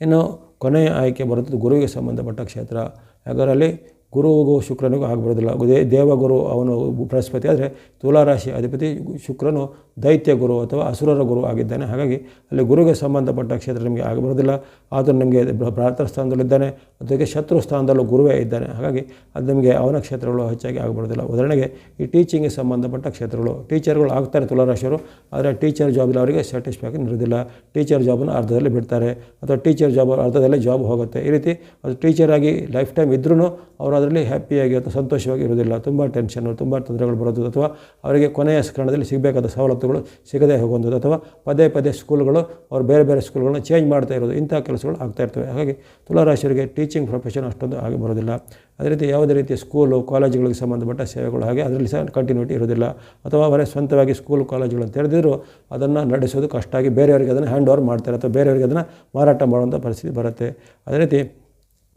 ಇನ್ನು ಕೊನೆಯ ಆಯ್ಕೆ ಬರುತ್ತದೆ ಗುರುವಿಗೆ ಸಂಬಂಧಪಟ್ಟ ಕ್ಷೇತ್ರ. ಯಾಕಂದರೆ ಗುರುವಿಗೂ ಶುಕ್ರನಿಗೂ ಆಗಬರೋದಿಲ್ಲ ದೇ ದೇವಗುರು ಅವನು ಬೃಹಸ್ಪತಿ, ಆದರೆ ತುಲಾರಾಶಿ ಅಧಿಪತಿ ಶುಕ್ರನು ದೈತ್ಯ ಗುರು ಅಥವಾ ಅಸುರರ ಗುರು ಆಗಿದ್ದಾನೆ. ಹಾಗಾಗಿ ಅಲ್ಲಿ ಗುರುಗೆ ಸಂಬಂಧಪಟ್ಟ ಕ್ಷೇತ್ರ ನಿಮಗೆ ಆಗಬರೋದಿಲ್ಲ ಆದರೂ ನಿಮಗೆ ಭ್ರಾತೃ ಸ್ಥಾನದಲ್ಲಿದ್ದಾನೆ ಅದಕ್ಕೆ ಶತ್ರು ಸ್ಥಾನದಲ್ಲೂ ಗುರುವೇ ಇದ್ದಾನೆ. ಹಾಗಾಗಿ ಅದು ನಿಮಗೆ ಅವನ ಕ್ಷೇತ್ರಗಳು ಹೆಚ್ಚಾಗಿ ಆಗಬರೋದಿಲ್ಲ ಉದಾಹರಣೆಗೆ ಈ ಟೀಚಿಂಗ್ಗೆ ಸಂಬಂಧಪಟ್ಟ ಕ್ಷೇತ್ರಗಳು ಟೀಚರ್ಗಳು ಆಗ್ತಾರೆ ತುಲಾರಾಶಿಯವರು, ಆದರೆ ಟೀಚರ್ ಜಾಬಲ್ಲಿ ಅವರಿಗೆ ಸ್ಯಾಟಿಸ್ಫ್ಯಾಕ್ಷನ್ ಇರೋದಿಲ್ಲ ಟೀಚರ್ ಜಾಬನ್ನು ಅರ್ಧದಲ್ಲಿ ಬಿಡ್ತಾರೆ, ಅಥವಾ ಟೀಚರ್ ಜಾಬ್ ಅರ್ಧದಲ್ಲೇ ಜಾಬ್ ಹೋಗುತ್ತೆ. ಈ ರೀತಿ ಅದು ಟೀಚರ್ ಆಗಿ ಲೈಫ್ ಟೈಮ್ ಇದ್ರೂ ಅವರು ಅದರಲ್ಲಿ ಹ್ಯಾಪಿಯಾಗಿ ಅಥವಾ ಸಂತೋಷವಾಗಿ ಇರೋದಿಲ್ಲ ತುಂಬ ಟೆನ್ಷನ್ನು ತುಂಬ ತೊಂದರೆಗಳು ಬರೋದು ಅಥವಾ ಅವರಿಗೆ ಕೊನೆಯ ಕ್ಷಣದಲ್ಲಿ ಸಿಗಬೇಕಾದ ಸವಲತ್ತುಗಳು ಸಿಗದೇ ಹೋಗುವಂಥದ್ದು. ಅಥವಾ ಪದೇ ಪದೇ ಸ್ಕೂಲ್ಗಳು ಅವರು ಬೇರೆ ಬೇರೆ ಸ್ಕೂಲ್ಗಳನ್ನ ಚೇಂಜ್ ಮಾಡ್ತಾ ಇರೋದು ಇಂಥ ಕೆಲಸಗಳು ಆಗ್ತಾ ಇರ್ತವೆ. ಹಾಗಾಗಿ ತುಲಾರಾಶಿಯವರಿಗೆ ಟೀಚಿಂಗ್ ಪ್ರೊಫೆಷನ್ ಅಷ್ಟೊಂದು ಆಗಿ ಬರೋದಿಲ್ಲ ಅದೇ ರೀತಿ ಯಾವುದೇ ರೀತಿಯ ಸ್ಕೂಲು ಕಾಲೇಜುಗಳಿಗೆ ಸಂಬಂಧಪಟ್ಟ ಸೇವೆಗಳು ಹಾಗೆ ಅದರಲ್ಲಿ ಸಹ ಕಂಟಿನ್ಯೂಟಿ ಇರೋದಿಲ್ಲ ಅಥವಾ ಅವರೇ ಸ್ವಂತವಾಗಿ ಸ್ಕೂಲ್ ಕಾಲೇಜುಗಳನ್ನು ತೆರೆದಿದ್ರು ಅದನ್ನು ನಡೆಸೋದು ಕಷ್ಟ ಆಗಿ ಬೇರೆಯವರಿಗೆ ಅದನ್ನು ಹ್ಯಾಂಡ್ ಓವರ್ ಮಾಡ್ತಾರೆ. ಅಥವಾ ಬೇರೆಯವರಿಗೆ ಅದನ್ನು ಮಾರಾಟ ಮಾಡುವಂಥ ಪರಿಸ್ಥಿತಿ ಬರುತ್ತೆ. ಅದೇ ರೀತಿ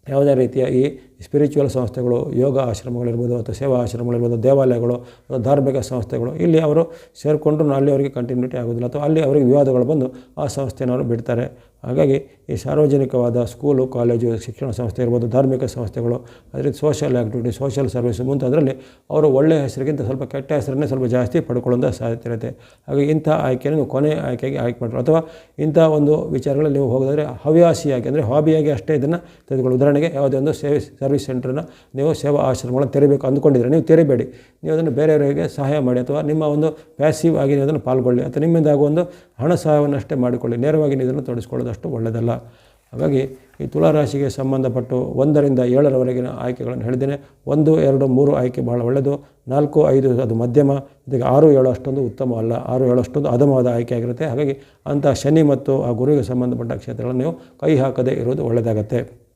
ಯಾವುದೇ ರೀತಿಯ ಈ ಸ್ಪಿರಿಚುವಲ್ ಸಂಸ್ಥೆಗಳು, ಯೋಗ ಆಶ್ರಮಗಳಿರ್ಬೋದು ಅಥವಾ ಸೇವಾ ಆಶ್ರಮಗಳಿರ್ಬೋದು, ದೇವಾಲಯಗಳು, ಅಥವಾ ಧಾರ್ಮಿಕ ಸಂಸ್ಥೆಗಳು, ಇಲ್ಲಿ ಅವರು ಸೇರಿಕೊಂಡ್ರು ಅಲ್ಲಿ ಅವರಿಗೆ ಕಂಟಿನ್ಯೂಟಿ ಆಗೋದಿಲ್ಲ ಅಥವಾ ಅಲ್ಲಿ ಅವರಿಗೆ ವಿವಾದಗಳು ಬಂದು ಆ ಸಂಸ್ಥೆಯನ್ನು ಅವರು ಬಿಡ್ತಾರೆ. ಹಾಗಾಗಿ ಈ ಸಾರ್ವಜನಿಕವಾದ ಸ್ಕೂಲು ಕಾಲೇಜು ಶಿಕ್ಷಣ ಸಂಸ್ಥೆ ಇರ್ಬೋದು, ಧಾರ್ಮಿಕ ಸಂಸ್ಥೆಗಳು, ಅದೇ ರೀತಿ ಸೋಷಿಯಲ್ ಆ್ಯಕ್ಟಿವಿಟಿ ಸೋಷಿಯಲ್ ಸರ್ವಿಸ್ ಮುಂತಾದರಲ್ಲಿ ಅವರು ಒಳ್ಳೆಯ ಹೆಸರಿಗಿಂತ ಸ್ವಲ್ಪ ಕೆಟ್ಟ ಹೆಸರನ್ನೇ ಸ್ವಲ್ಪ ಜಾಸ್ತಿ ಪಡ್ಕೊಳ್ಳೋಂಥ ಸಾಧ್ಯತೆ ಇರುತ್ತೆ. ಹಾಗೆ ಇಂಥ ಆಯ್ಕೆಯನ್ನು ನೀವು ಕೊನೆಯ ಆಯ್ಕೆಗೆ ಆಯ್ಕೆ ಮಾಡ್ತಾರೆ ಅಥವಾ ಇಂಥ ಒಂದು ವಿಚಾರಗಳಲ್ಲಿ ನೀವು ಹೋಗೋದಾದರೆ ಹವ್ಯಾಸಿಯಾಗಿ, ಅಂದರೆ ಹಾಬಿಯಾಗಿ ಅಷ್ಟೇ ಇದನ್ನು ತೆಗೆದುಕೊಳ್ಳಿ. ಉದಾಹರಣೆಗೆ ಯಾವುದೇ ಒಂದು ಸೇವೆ ಸರ್ವಿಸ್ ಸೆಂಟ್ರನ್ನ ನೀವು ಸೇವಾ ಆಶ್ರಮಗಳನ್ನು ತೆರಿಬೇಕು ಅಂದ್ಕೊಂಡಿದ್ರೆ ನೀವು ತೆರಿಬೇಡಿ. ನೀವು ಅದನ್ನು ಬೇರೆಯವರಿಗೆ ಸಹಾಯ ಮಾಡಿ ಅಥವಾ ನಿಮ್ಮ ಒಂದು ಪ್ಯಾಸಿವ್ ಆಗಿ ನೀವು ಅದನ್ನು ಪಾಲ್ಗೊಳ್ಳಿ. ಅಥವಾ ನಿಮ್ಮಿಂದ ಆಗುವ ಒಂದು ಹಣ ಸಹಾಯವನ್ನಷ್ಟೇ ಮಾಡಿಕೊಳ್ಳಿ. ನೇರವಾಗಿ ನೀವು ಇದನ್ನು ತೊಡಗಿಸ್ಕೊಳ್ಳೋದಷ್ಟು ಒಳ್ಳೆಯದಲ್ಲ. ಹಾಗಾಗಿ ಈ ತುಲಾರಾಶಿಗೆ ಸಂಬಂಧಪಟ್ಟು ಒಂದರಿಂದ ಏಳರವರೆಗಿನ ಆಯ್ಕೆಗಳನ್ನು ಹೇಳಿದ್ದೇನೆ. ಒಂದು, ಎರಡು, ಮೂರು ಆಯ್ಕೆ ಬಹಳ ಒಳ್ಳೆಯದು. ನಾಲ್ಕು, ಐದು ಅದು ಮಧ್ಯಮ. ಇದಕ್ಕೆ ಆರು, ಏಳು ಅಷ್ಟೊಂದು ಉತ್ತಮ ಅಲ್ಲ. ಆರು, ಏಳು ಅಷ್ಟೊಂದು ಅಧಮವಾದ ಆಯ್ಕೆ ಆಗಿರುತ್ತೆ. ಹಾಗಾಗಿ ಅಂಥ ಶನಿ ಮತ್ತು ಆ ಗುರುವಿಗೆ ಸಂಬಂಧಪಟ್ಟ ಕ್ಷೇತ್ರಗಳನ್ನು ನೀವು ಕೈ ಹಾಕದೇ ಇರೋದು ಒಳ್ಳೆಯದಾಗತ್ತೆ.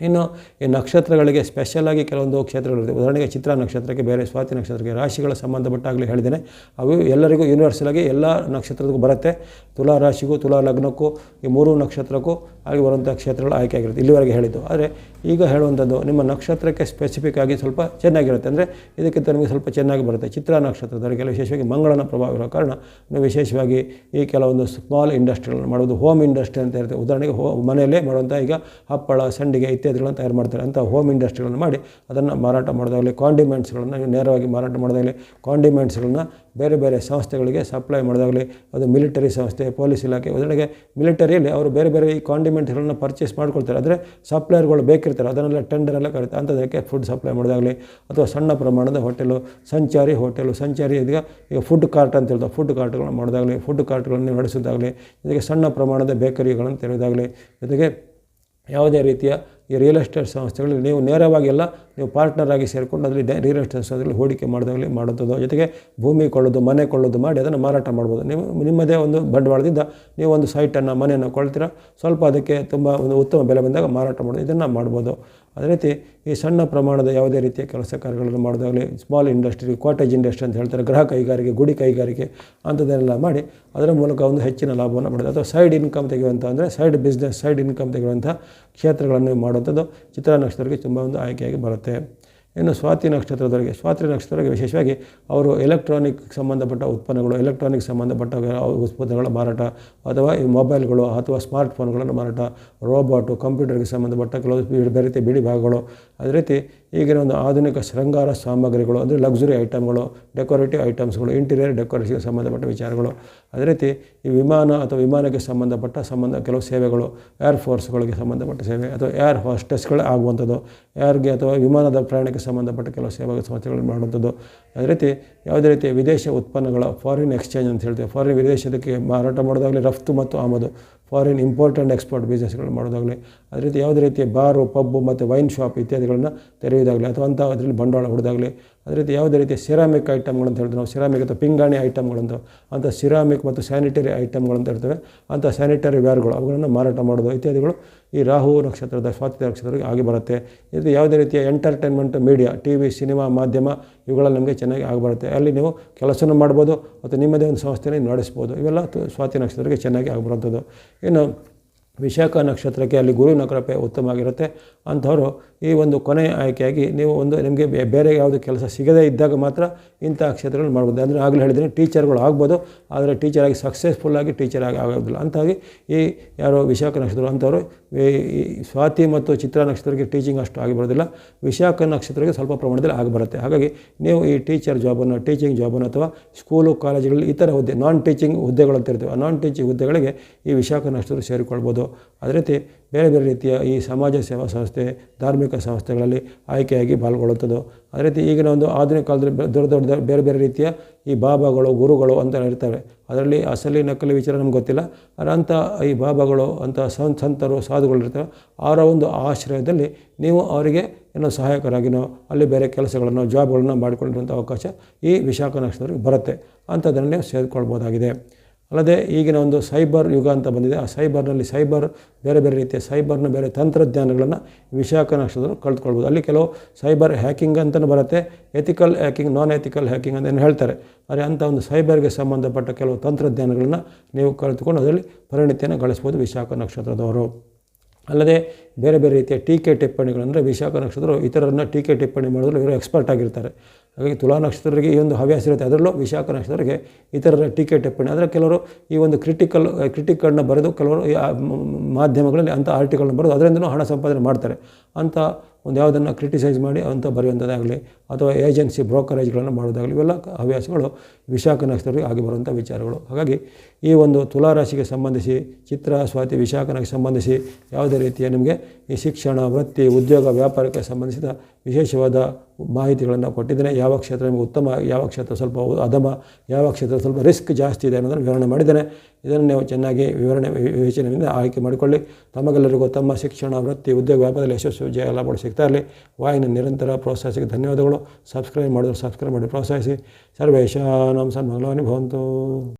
ಇನ್ನು ಈ ನಕ್ಷತ್ರಗಳಿಗೆ ಸ್ಪೆಷಲಾಗಿ ಕೆಲವೊಂದು ಕ್ಷೇತ್ರಗಳಿರುತ್ತೆ ಉದಾಹರಣೆಗೆ ಚಿತ್ರ ನಕ್ಷತ್ರಕ್ಕೆ ಬೇರೆ, ಸ್ವಾತಿ ನಕ್ಷತ್ರಕ್ಕೆ ರಾಶಿಗಳ ಸಂಬಂಧಪಟ್ಟಾಗಲೇ ಹೇಳಿದ್ದೇನೆ. ಅವು ಎಲ್ಲರಿಗೂ ಯೂನಿವರ್ಸಲ್ ಆಗಿ ಎಲ್ಲ ನಕ್ಷತ್ರಕ್ಕೂ ಬರುತ್ತೆ. ತುಲಾ ರಾಶಿಗೂ, ತುಲಾ ಲಗ್ನಕ್ಕೂ, ಈ ಮೂರು ನಕ್ಷತ್ರಕ್ಕೂ ಆಗಿ ಬರುವಂಥ ಕ್ಷೇತ್ರಗಳು ಆಯ್ಕೆ ಆಗಿರುತ್ತೆ. ಇಲ್ಲಿವರೆಗೆ ಹೇಳಿದ್ದು. ಆದರೆ ಈಗ ಹೇಳುವಂಥದ್ದು ನಿಮ್ಮ ನಕ್ಷತ್ರಕ್ಕೆ ಸ್ಪೆಸಿಫಿಕ್ ಆಗಿ ಸ್ವಲ್ಪ ಚೆನ್ನಾಗಿರುತ್ತೆ. ಅಂದರೆ ಇದಕ್ಕಿಂತ ನಿಮಗೆ ಸ್ವಲ್ಪ ಚೆನ್ನಾಗಿ ಬರುತ್ತೆ. ಚಿತ್ರ ನಕ್ಷತ್ರದವರಿಗೆಲ್ಲ ವಿಶೇಷವಾಗಿ ಮಂಗಳನ ಪ್ರಭಾವ ಇರೋ ಕಾರಣ ವಿಶೇಷವಾಗಿ ಈ ಕೆಲವೊಂದು ಸ್ಮಾಲ್ ಇಂಡಸ್ಟ್ರಿಗಳನ್ನು ಮಾಡೋದು ಹೋಮ್ ಇಂಡಸ್ಟ್ರಿ ಅಂತ ಇರುತ್ತೆ ಉದಾಹರಣೆಗೆ ಹೋ, ಮನೆಯಲ್ಲೇ ಮಾಡುವಂಥ ಈಗ ಹಪ್ಪಳ, ಸಂಡಿಗೆ ಇತ್ಯಾದಿಗಳನ್ನು ತಯಾರು ಮಾಡ್ತಾರೆ. ಅಂಥ ಹೋಮ್ ಇಂಡಸ್ಟ್ರಿಗಳನ್ನು ಮಾಡಿ ಅದನ್ನು ಮಾರಾಟ ಮಾಡೋದಾಗಲಿ ಕಾಂಡಿಮೆಂಟ್ಸ್ಗಳನ್ನು ನೇರವಾಗಿ ಮಾರಾಟ ಮಾಡೋದಾಗಲಿ ಕಾಂಡಿಮೆಂಟ್ಸ್ಗಳನ್ನ ಬೇರೆ ಬೇರೆ ಸಂಸ್ಥೆಗಳಿಗೆ ಸಪ್ಲೈ ಮಾಡೋದಾಗಲಿ, ಅದು ಮಿಲಿಟರಿ ಸಂಸ್ಥೆ ಪೊಲೀಸ್ ಇಲಾಖೆ ಉದಾಹರಣೆಗೆ ಮಿಲಿಟರಿಯಲ್ಲಿ ಅವರು ಬೇರೆ ಬೇರೆ ಈ ಕಾಂಡಿಮೆಂಟ್ಸ್ಗಳನ್ನ ಪರ್ಚೇಸ್ ಮಾಡ್ಕೊಳ್ತಾರೆ. ಆದರೆ ಸಪ್ಲೈಯರ್ಗಳು ಬೇಕಿರ್ತಾರೆ, ಅದನ್ನೆಲ್ಲ ಟೆಂಡರ್ ಎಲ್ಲ ಕರೀತಾರೆ. ಅಂಥದಕ್ಕೆ ಫುಡ್ ಸಪ್ಲೈ ಮಾಡೋದಾಗಲಿ, ಅಥವಾ ಸಣ್ಣ ಪ್ರಮಾಣದ ಹೋಟೆಲು ಸಂಚಾರಿ ಹೋಟೆಲು ಸಂಚಾರಿ ಇದೀಗ ಈಗ ಫುಡ್ ಕಾರ್ಟ್ ಅಂತ ಹೇಳ್ತಾರೆ. ಫುಡ್ ಕಾರ್ಟ್ಗಳನ್ನು ಮಾಡೋದಾಗಲಿ ಫುಡ್ ಕಾರ್ಟ್ಗಳನ್ನು ನಡೆಸೋದಾಗಲಿ ಜೊತೆಗೆ ಸಣ್ಣ ಪ್ರಮಾಣದ ಬೇಕರಿಗಳನ್ನು ತೆರೆಯೋದಾಗಲಿ ಜೊತೆಗೆ ಯಾವುದೇ ರೀತಿಯ ಈ ರಿಯಲ್ ಎಸ್ಟೇಟ್ ಸಂಸ್ಥೆಗಳಲ್ಲಿ ನೀವು ನೇರವಾಗಿ ಎಲ್ಲ ನೀವು ಪಾರ್ಟ್ನರ್ ಆಗಿ ಸೇರಿಕೊಂಡು ಅದರಲ್ಲಿ ರಿಯಲ್ ಎಸ್ಟೇಟ್ ಸಂಸ್ಥೆಗಳಲ್ಲಿ ಹೂಡಿಕೆ ಮಾಡೋದಾಗಲಿ ಮಾಡೋದು ಜೊತೆಗೆ ಭೂಮಿ ಕೊಳ್ಳೋದು, ಮನೆ ಕೊಳ್ಳೋದು ಮಾಡಿ ಅದನ್ನು ಮಾರಾಟ ಮಾಡ್ಬೋದು. ನೀವು ನಿಮ್ಮದೇ ಒಂದು ಬಂಡವಾಳದಿಂದ ನೀವು ಒಂದು ಸೈಟನ್ನು ಮನೆಯನ್ನು ಕೊಳ್ತೀರ ಸ್ವಲ್ಪ ಅದಕ್ಕೆ ತುಂಬ ಒಂದು ಉತ್ತಮ ಬೆಲೆ ಬಂದಾಗ ಮಾರಾಟ ಮಾಡೋದು ಇದನ್ನು ಮಾಡ್ಬೋದು. ಅದೇ ರೀತಿ ಈ ಸಣ್ಣ ಪ್ರಮಾಣದ ಯಾವುದೇ ರೀತಿಯ ಕೆಲಸ ಕಾರ್ಯಗಳನ್ನು ಮಾಡೋದಾಗಲಿ ಸ್ಮಾಲ್ ಇಂಡಸ್ಟ್ರಿ ಕಾಟೇಜ್ ಇಂಡಸ್ಟ್ರಿ ಅಂತ ಹೇಳ್ತಾರೆ ಗೃಹ ಕೈಗಾರಿಕೆ, ಗುಡಿ ಕೈಗಾರಿಕೆ ಅಂಥದ್ದನ್ನೆಲ್ಲ ಮಾಡಿ ಅದರ ಮೂಲಕ ಒಂದು ಹೆಚ್ಚಿನ ಲಾಭವನ್ನು ಮಾಡೋದು. ಅಥವಾ ಸೈಡ್ ಇನ್ಕಮ್ ತೆಗೆಯುವಂಥ ಅಂದರೆ ಸೈಡ್ ಬಿಸ್ನೆಸ್ ಸೈಡ್ ಇನ್ಕಮ್ ತೆಗೆಯುವಂಥ ಕ್ಷೇತ್ರಗಳನ್ನು ಮಾಡುವಂಥದ್ದು ಚಿತ್ರ ನಕ್ಷತ್ರಕ್ಕೆ ತುಂಬ ಒಂದು ಆಯ್ಕೆಯಾಗಿ ಬರುತ್ತೆ. ಇನ್ನು ಸ್ವಾತಿ ನಕ್ಷತ್ರದವರಿಗೆ ಸ್ವಾತಿ ನಕ್ಷತ್ರದವರಿಗೆ ವಿಶೇಷವಾಗಿ ಅವರು ಎಲೆಕ್ಟ್ರಾನಿಕ್ ಸಂಬಂಧಪಟ್ಟ ಉತ್ಪನ್ನಗಳು ಎಲೆಕ್ಟ್ರಾನಿಕ್ ಸಂಬಂಧಪಟ್ಟ ಉತ್ಪನ್ನಗಳ ಮಾರಾಟ ಅಥವಾ ಈ ಮೊಬೈಲ್ಗಳು ಅಥವಾ ಸ್ಮಾರ್ಟ್ ಫೋನ್ಗಳನ್ನು ಮಾರಾಟ ರೋಬೋಟು ಕಂಪ್ಯೂಟರ್ಗೆ ಸಂಬಂಧಪಟ್ಟ ಕೆಲವು ಬೇರೆ ರೀತಿಯ ಬಿಡಿ ಭಾಗಗಳು. ಅದೇ ರೀತಿ ಈಗಿನ ಒಂದು ಆಧುನಿಕ ಶೃಂಗಾರ ಸಾಮಗ್ರಿಗಳು, ಅಂದರೆ ಲಕ್ಸುರಿ ಐಟಮ್ಗಳು ಡೆಕೋರೇಟಿವ್ ಐಟಮ್ಸ್ಗಳು ಇಂಟೀರಿಯರ್ ಡೆಕೋರೇಷನ್ಗೆ ಸಂಬಂಧಪಟ್ಟ ವಿಚಾರಗಳು. ಅದೇ ರೀತಿ ಈ ವಿಮಾನ ಅಥವಾ ವಿಮಾನಕ್ಕೆ ಸಂಬಂಧಪಟ್ಟ ಸಂಬಂಧ ಕೆಲವು ಸೇವೆಗಳು ಏರ್ ಫೋರ್ಸ್ಗಳಿಗೆ ಸಂಬಂಧಪಟ್ಟ ಸೇವೆ, ಅಥವಾ ಏರ್ ಹಾಸ್ಟೆಸ್ಗಳೇ ಆಗುವಂಥದ್ದು ಏರ್ಗೆ ಅಥವಾ ವಿಮಾನದ ಪ್ರಯಾಣಕ್ಕೆ ಸಂಬಂಧಪಟ್ಟ ಕೆಲವು ಸೇವಾ ಸಮಸ್ಯೆಗಳನ್ನು ಮಾಡುವಂಥದ್ದು. ಅದೇ ರೀತಿ ಯಾವುದೇ ರೀತಿಯ ವಿದೇಶ ಉತ್ಪನ್ನಗಳ ಫಾರಿನ್ ಎಕ್ಸ್ಚೇಂಜ್ ಅಂತ ಹೇಳ್ತೇವೆ. ಫಾರಿನ್ ವಿದೇಶಕ್ಕೆ ಮಾರಾಟ ಮಾಡೋದಾಗಲಿ, ರಫ್ತು ಮತ್ತು ಆಮದು ಫಾರಿನ್ ಇಂಪೋರ್ಟ್ ಆ್ಯಂಡ್ ಎಕ್ಸ್ಪೋರ್ಟ್ ಬಿಸ್ನೆಸ್ಗಳು ಮಾಡೋದಾಗಲಿ, ಅದೇ ರೀತಿ ಯಾವುದೇ ರೀತಿಯ ಬಾರು, ಪಬ್ಬು ಮತ್ತು ವೈನ್ ಶಾಪ್ ಇತ್ಯಾದಿಗಳನ್ನು ತೆರೆಯೋದಾಗಲಿ ಅಥವಾ ಅಂಥ ಅದರಲ್ಲಿ ಬಂಡವಾಳ ಹೂಡೋದಾಗಲಿ ಅದೇ ರೀತಿ ಯಾವುದೇ ರೀತಿಯ ಸಿರಾಮಿಕ್ ಐಟಮ್ಗಳು ಅಂತ ಹೇಳ್ತೀವಿ. ನಾವು ಸಿರಾಮಿಕ್ ಅಥವಾ ಪಿಂಗಾಣಿ ಐಟಮ್ಗಳಂತ ಅಂಥ ಸಿರಾಮಿಕ್ ಮತ್ತು ಸ್ಯಾನಿಟರಿ ಐಟಮ್ಗಳು ಅಂತ ಇರ್ತವೆ ಅಂಥ ಸ್ಯಾನಿಟರಿ ವೇರ್ಗಳು ಅವುಗಳನ್ನು ಮಾರಾಟ ಮಾಡೋದು ಇತ್ಯಾದಿಗಳು ಈ ರಾಹು ನಕ್ಷತ್ರದ ಸ್ವಾತಿ ನಕ್ಷತ್ರಕ್ಕೆ ಆಗಿ ಬರುತ್ತೆ. ಇದು ಯಾವುದೇ ರೀತಿಯ entertainment media T V cinema ಮಾಧ್ಯಮ ಇವುಗಳಲ್ಲಿ ನಮಗೆ ಚೆನ್ನಾಗಿ ಆಗಿ ಬರುತ್ತೆ. ಅಲ್ಲಿ ನೀವು ಕೆಲಸನೂ ಮಾಡ್ಬೋದು ಮತ್ತು ನಿಮ್ಮದೇ ಒಂದು ಸಂಸ್ಥೆನೇ ನಡೆಸ್ಬೋದು. ಇವೆಲ್ಲ ಸ್ವಾತಿ ನಕ್ಷತ್ರಕ್ಕೆ ಚೆನ್ನಾಗಿ ಆಗಿಬರುವಂಥದ್ದು ಇನ್ನು ವಿಶಾಖ ನಕ್ಷತ್ರಕ್ಕೆ ಅಲ್ಲಿ ಗುರುವಿನ ಕೃಪೆ ಉತ್ತಮವಾಗಿರುತ್ತೆ. ಅಂಥವರು ಈ ಒಂದು ಕೊನೆಯ ಆಯ್ಕೆಯಾಗಿ ನೀವು ಒಂದು ನಿಮಗೆ ಬೇರೆ ಯಾವುದು ಕೆಲಸ ಸಿಗದೇ ಇದ್ದಾಗ ಮಾತ್ರ ಇಂಥ ಕ್ಷೇತ್ರಗಳು ಮಾಡ್ಬೋದು. ಅಂದರೆ ಆಗಲೇ ಹೇಳಿದ್ದೀನಿ, ಟೀಚರ್ಗಳು ಆಗ್ಬೋದು, ಆದರೆ ಟೀಚರಾಗಿ ಸಕ್ಸಸ್ಫುಲ್ಲಾಗಿ ಟೀಚರ್ ಆಗಿ ಆಗೋದಿಲ್ಲ. ಅಂತಾಗಿ ಈ ಯಾರು ವಿಶಾಖ ನಕ್ಷತ್ರ ಅಂಥವ್ರು, ಈ- ಈ ಸ್ವಾತಿ ಮತ್ತು ಚಿತ್ರ ನಕ್ಷತ್ರಕ್ಕೆ ಟೀಚಿಂಗ್ ಅಷ್ಟು ಆಗಿ ಬರೋದಿಲ್ಲ. ವಿಶಾಖ ನಕ್ಷತ್ರಕ್ಕೆ ಸ್ವಲ್ಪ ಪ್ರಮಾಣದಲ್ಲಿ ಆಗಿ ಬರುತ್ತೆ. ಹಾಗಾಗಿ ನೀವು ಈ ಟೀಚರ್ ಜಾಬನ್ನು ಟೀಚಿಂಗ್ ಜಾಬನ್ನು ಅಥವಾ ಸ್ಕೂಲು ಕಾಲೇಜುಗಳಲ್ಲಿ ಇತರ ಹುದ್ದೆ ನಾನ್ ಟೀಚಿಂಗ್ ಹುದ್ದೆಗಳು ಅಂತ ಇರ್ತವೆ ಆ ನಾನ್ ಟೀಚಿಂಗ್ ಹುದ್ದೆಗಳಿಗೆ ಈ ವಿಶಾಖ ನಕ್ಷತ್ರ ಸೇರಿಕೊಳ್ಬೋದು. ಅದೇ ರೀತಿ ಬೇರೆ ಬೇರೆ ರೀತಿಯ ಈ ಸಮಾಜ ಸೇವಾ ಸಂಸ್ಥೆ, ಧಾರ್ಮಿಕ ಸಂಸ್ಥೆಗಳಲ್ಲಿ ಆಯ್ಕೆಯಾಗಿ ಪಾಲ್ಗೊಳ್ಳುತ್ತದೆ. ಅದೇ ರೀತಿ ಈಗಿನ ಒಂದು ಆಧುನಿಕ ಕಾಲದಲ್ಲಿ ದೊಡ್ಡ ದೊಡ್ಡ ಬೇರೆ ಬೇರೆ ರೀತಿಯ ಈ ಬಾಬಾಗಳು, ಗುರುಗಳು ಅಂತ ಇರ್ತವೆ ಅದರಲ್ಲಿ ಅಸಲಿ ನಕಲಿ ವಿಚಾರ ನಮ್ಗೆ ಗೊತ್ತಿಲ್ಲ. ಆದರೆ ಅಂಥ ಈ ಬಾಬಾಗಳು, ಅಂಥ ಸಂತ ಸಂತರು, ಸಾಧುಗಳು ಇರ್ತವೆ ಅವರ ಒಂದು ಆಶ್ರಯದಲ್ಲಿ ನೀವು ಅವರಿಗೆ ಏನೋ ಸಹಾಯಕರಾಗಿನೋ ಅಲ್ಲಿ ಬೇರೆ ಕೆಲಸಗಳನ್ನು ಜಾಬ್ಗಳನ್ನು ಮಾಡಿಕೊಂಡಿರುವಂಥ ಅವಕಾಶ ಈ ವಿಶಾಖ ನಕ್ಷತ್ರಕ್ಕೆ ಬರುತ್ತೆ. ಅಂಥದ್ದನ್ನು ನೀವು ಸೇರಿಕೊಳ್ಬೋದಾಗಿದೆ. ಅಲ್ಲದೆ ಈಗಿನ ಒಂದು ಸೈಬರ್ ಯುಗ ಅಂತ ಬಂದಿದೆ. ಆ ಸೈಬರ್ನಲ್ಲಿ ಸೈಬರ್ ಬೇರೆ ಬೇರೆ ರೀತಿಯ ಸೈಬರ್ನ ಬೇರೆ ತಂತ್ರಜ್ಞಾನಗಳನ್ನು ವಿಶಾಖ ನಕ್ಷತ್ರದಲ್ಲಿ ಕಳೆದುಕೊಳ್ಬೋದು. ಅಲ್ಲಿ ಕೆಲವು ಸೈಬರ್ ಹ್ಯಾಕಿಂಗ್ ಅಂತಲೂ ಬರುತ್ತೆ. Ethical hacking, non ethical hacking ಅಂತ ಏನು ಹೇಳ್ತಾರೆ. ಆದರೆ ಅಂಥ ಒಂದು ಸೈಬರ್ಗೆ ಸಂಬಂಧಪಟ್ಟ ಕೆಲವು ತಂತ್ರಜ್ಞಾನಗಳನ್ನು ನೀವು ಕಳೆದುಕೊಂಡು ಅದರಲ್ಲಿ ಪರಿಣಿತಿಯನ್ನು ಗಳಿಸ್ಬೋದು ವಿಶಾಖ ನಕ್ಷತ್ರದವರು. ಅಲ್ಲದೆ ಬೇರೆ ಬೇರೆ ರೀತಿಯ ಟೀಕೆ ಟಿಪ್ಪಣಿಗಳಂದರೆ ವಿಶಾಖ ನಕ್ಷತ್ರ ಇತರರನ್ನ ಟೀಕೆ ಟಿಪ್ಪಣಿ ಮಾಡೋದ್ರಲ್ಲಿ ಇವರು ಎಕ್ಸ್ಪರ್ಟ್ ಆಗಿರ್ತಾರೆ. ಹಾಗಾಗಿ ತುಲಾ ನಕ್ಷತ್ರರಿಗೆ ಈ ಒಂದು ಹವ್ಯಾಸ ಇರುತ್ತೆ. ಅದರಲ್ಲೂ ವಿಶಾಖ ನಕ್ಷತ್ರರಿಗೆ ಇತರರ ಟೀಕೆ ಟಿಪ್ಪಣಿ ಆದರೆ ಕೆಲವರು ಈ ಒಂದು ಕ್ರಿಟಿಕಲ್ ಕ್ರಿಟಿಕ್ಗಳನ್ನ ಬರೆದು ಕೆಲವರು ಮಾಧ್ಯಮಗಳಲ್ಲಿ ಅಂಥ ಆರ್ಟಿಕಲ್ನ ಬರೆದು ಅದರಿಂದನೂ ಹಣ ಸಂಪಾದನೆ ಮಾಡ್ತಾರೆ. ಅಂಥ ಒಂದು ಯಾವುದನ್ನು ಕ್ರಿಟಿಸೈಸ್ ಮಾಡಿ ಅಂತ ಬರೆಯುವಂಥದ್ದಾಗಲಿ ಅಥವಾ ಏಜೆನ್ಸಿ ಬ್ರೋಕರೇಜ್ಗಳನ್ನು ಮಾಡೋದಾಗಲಿ ಇವೆಲ್ಲ ಹವ್ಯಾಸಗಳು ವಿಶಾಖ ನಕ್ಷತ್ರಕ್ಕೆ ಆಗಿ ಬರುವಂಥ ವಿಚಾರಗಳು. ಹಾಗಾಗಿ ಈ ಒಂದು ತುಲಾರಾಶಿಗೆ ಸಂಬಂಧಿಸಿ, ಚಿತ್ರ, ಸ್ವಾತಿ ವಿಶಾಖನಕ್ಕೆ ಸಂಬಂಧಿಸಿ ಯಾವುದೇ ರೀತಿಯ ನಿಮಗೆ ಈ ಶಿಕ್ಷಣ, ವೃತ್ತಿ, ಉದ್ಯೋಗ, ವ್ಯಾಪಾರಕ್ಕೆ ಸಂಬಂಧಿಸಿದ ವಿಶೇಷವಾದ ಮಾಹಿತಿಗಳನ್ನು ಕೊಟ್ಟಿದ್ದೇನೆ. ಯಾವ ಕ್ಷೇತ್ರ ನಿಮಗೆ ಉತ್ತಮ, ಯಾವ ಕ್ಷೇತ್ರ ಸ್ವಲ್ಪ ಅಧಮ ಯಾವ ಕ್ಷೇತ್ರ ಸ್ವಲ್ಪ ರಿಸ್ಕ್ ಜಾಸ್ತಿ ಇದೆ ಅನ್ನೋದನ್ನು ವಿವರಣೆ ಮಾಡಿದ್ದೇನೆ. ಇದನ್ನು ನೀವು ಚೆನ್ನಾಗಿ ವಿವರಣೆ, ವಿವೇಚನೆಯಿಂದ ಆಯ್ಕೆ ಮಾಡಿಕೊಳ್ಳಿ. ತಮಗೆಲ್ಲರಿಗೂ ತಮ್ಮ ಶಿಕ್ಷಣ, ವೃತ್ತಿ, ಉದ್ಯೋಗ ವ್ಯಾಪಾರದಲ್ಲಿ ಯಶಸ್ಸು, ಜಯ ಲಾಭಗಳು ಸಿಗ್ತಾ ಇರಲಿ. ವಾಯಿನ ನಿರಂತರ ಪ್ರೋತ್ಸಾಹಿಸಿಗೆ ಧನ್ಯವಾದಗಳು. ಸಬ್ಸ್ಕ್ರೈಬ್ ಮಾಡಿದ್ರೆ ಸಬ್ಸ್ಕ್ರೈಬ್ ಮಾಡಿ ಪ್ರೋತ್ಸಾಹಿಸಿ. ಸರ್ವೇಶಾನಂ ಸನ್ಮಂಗಲಾನಿ ಭವಂತು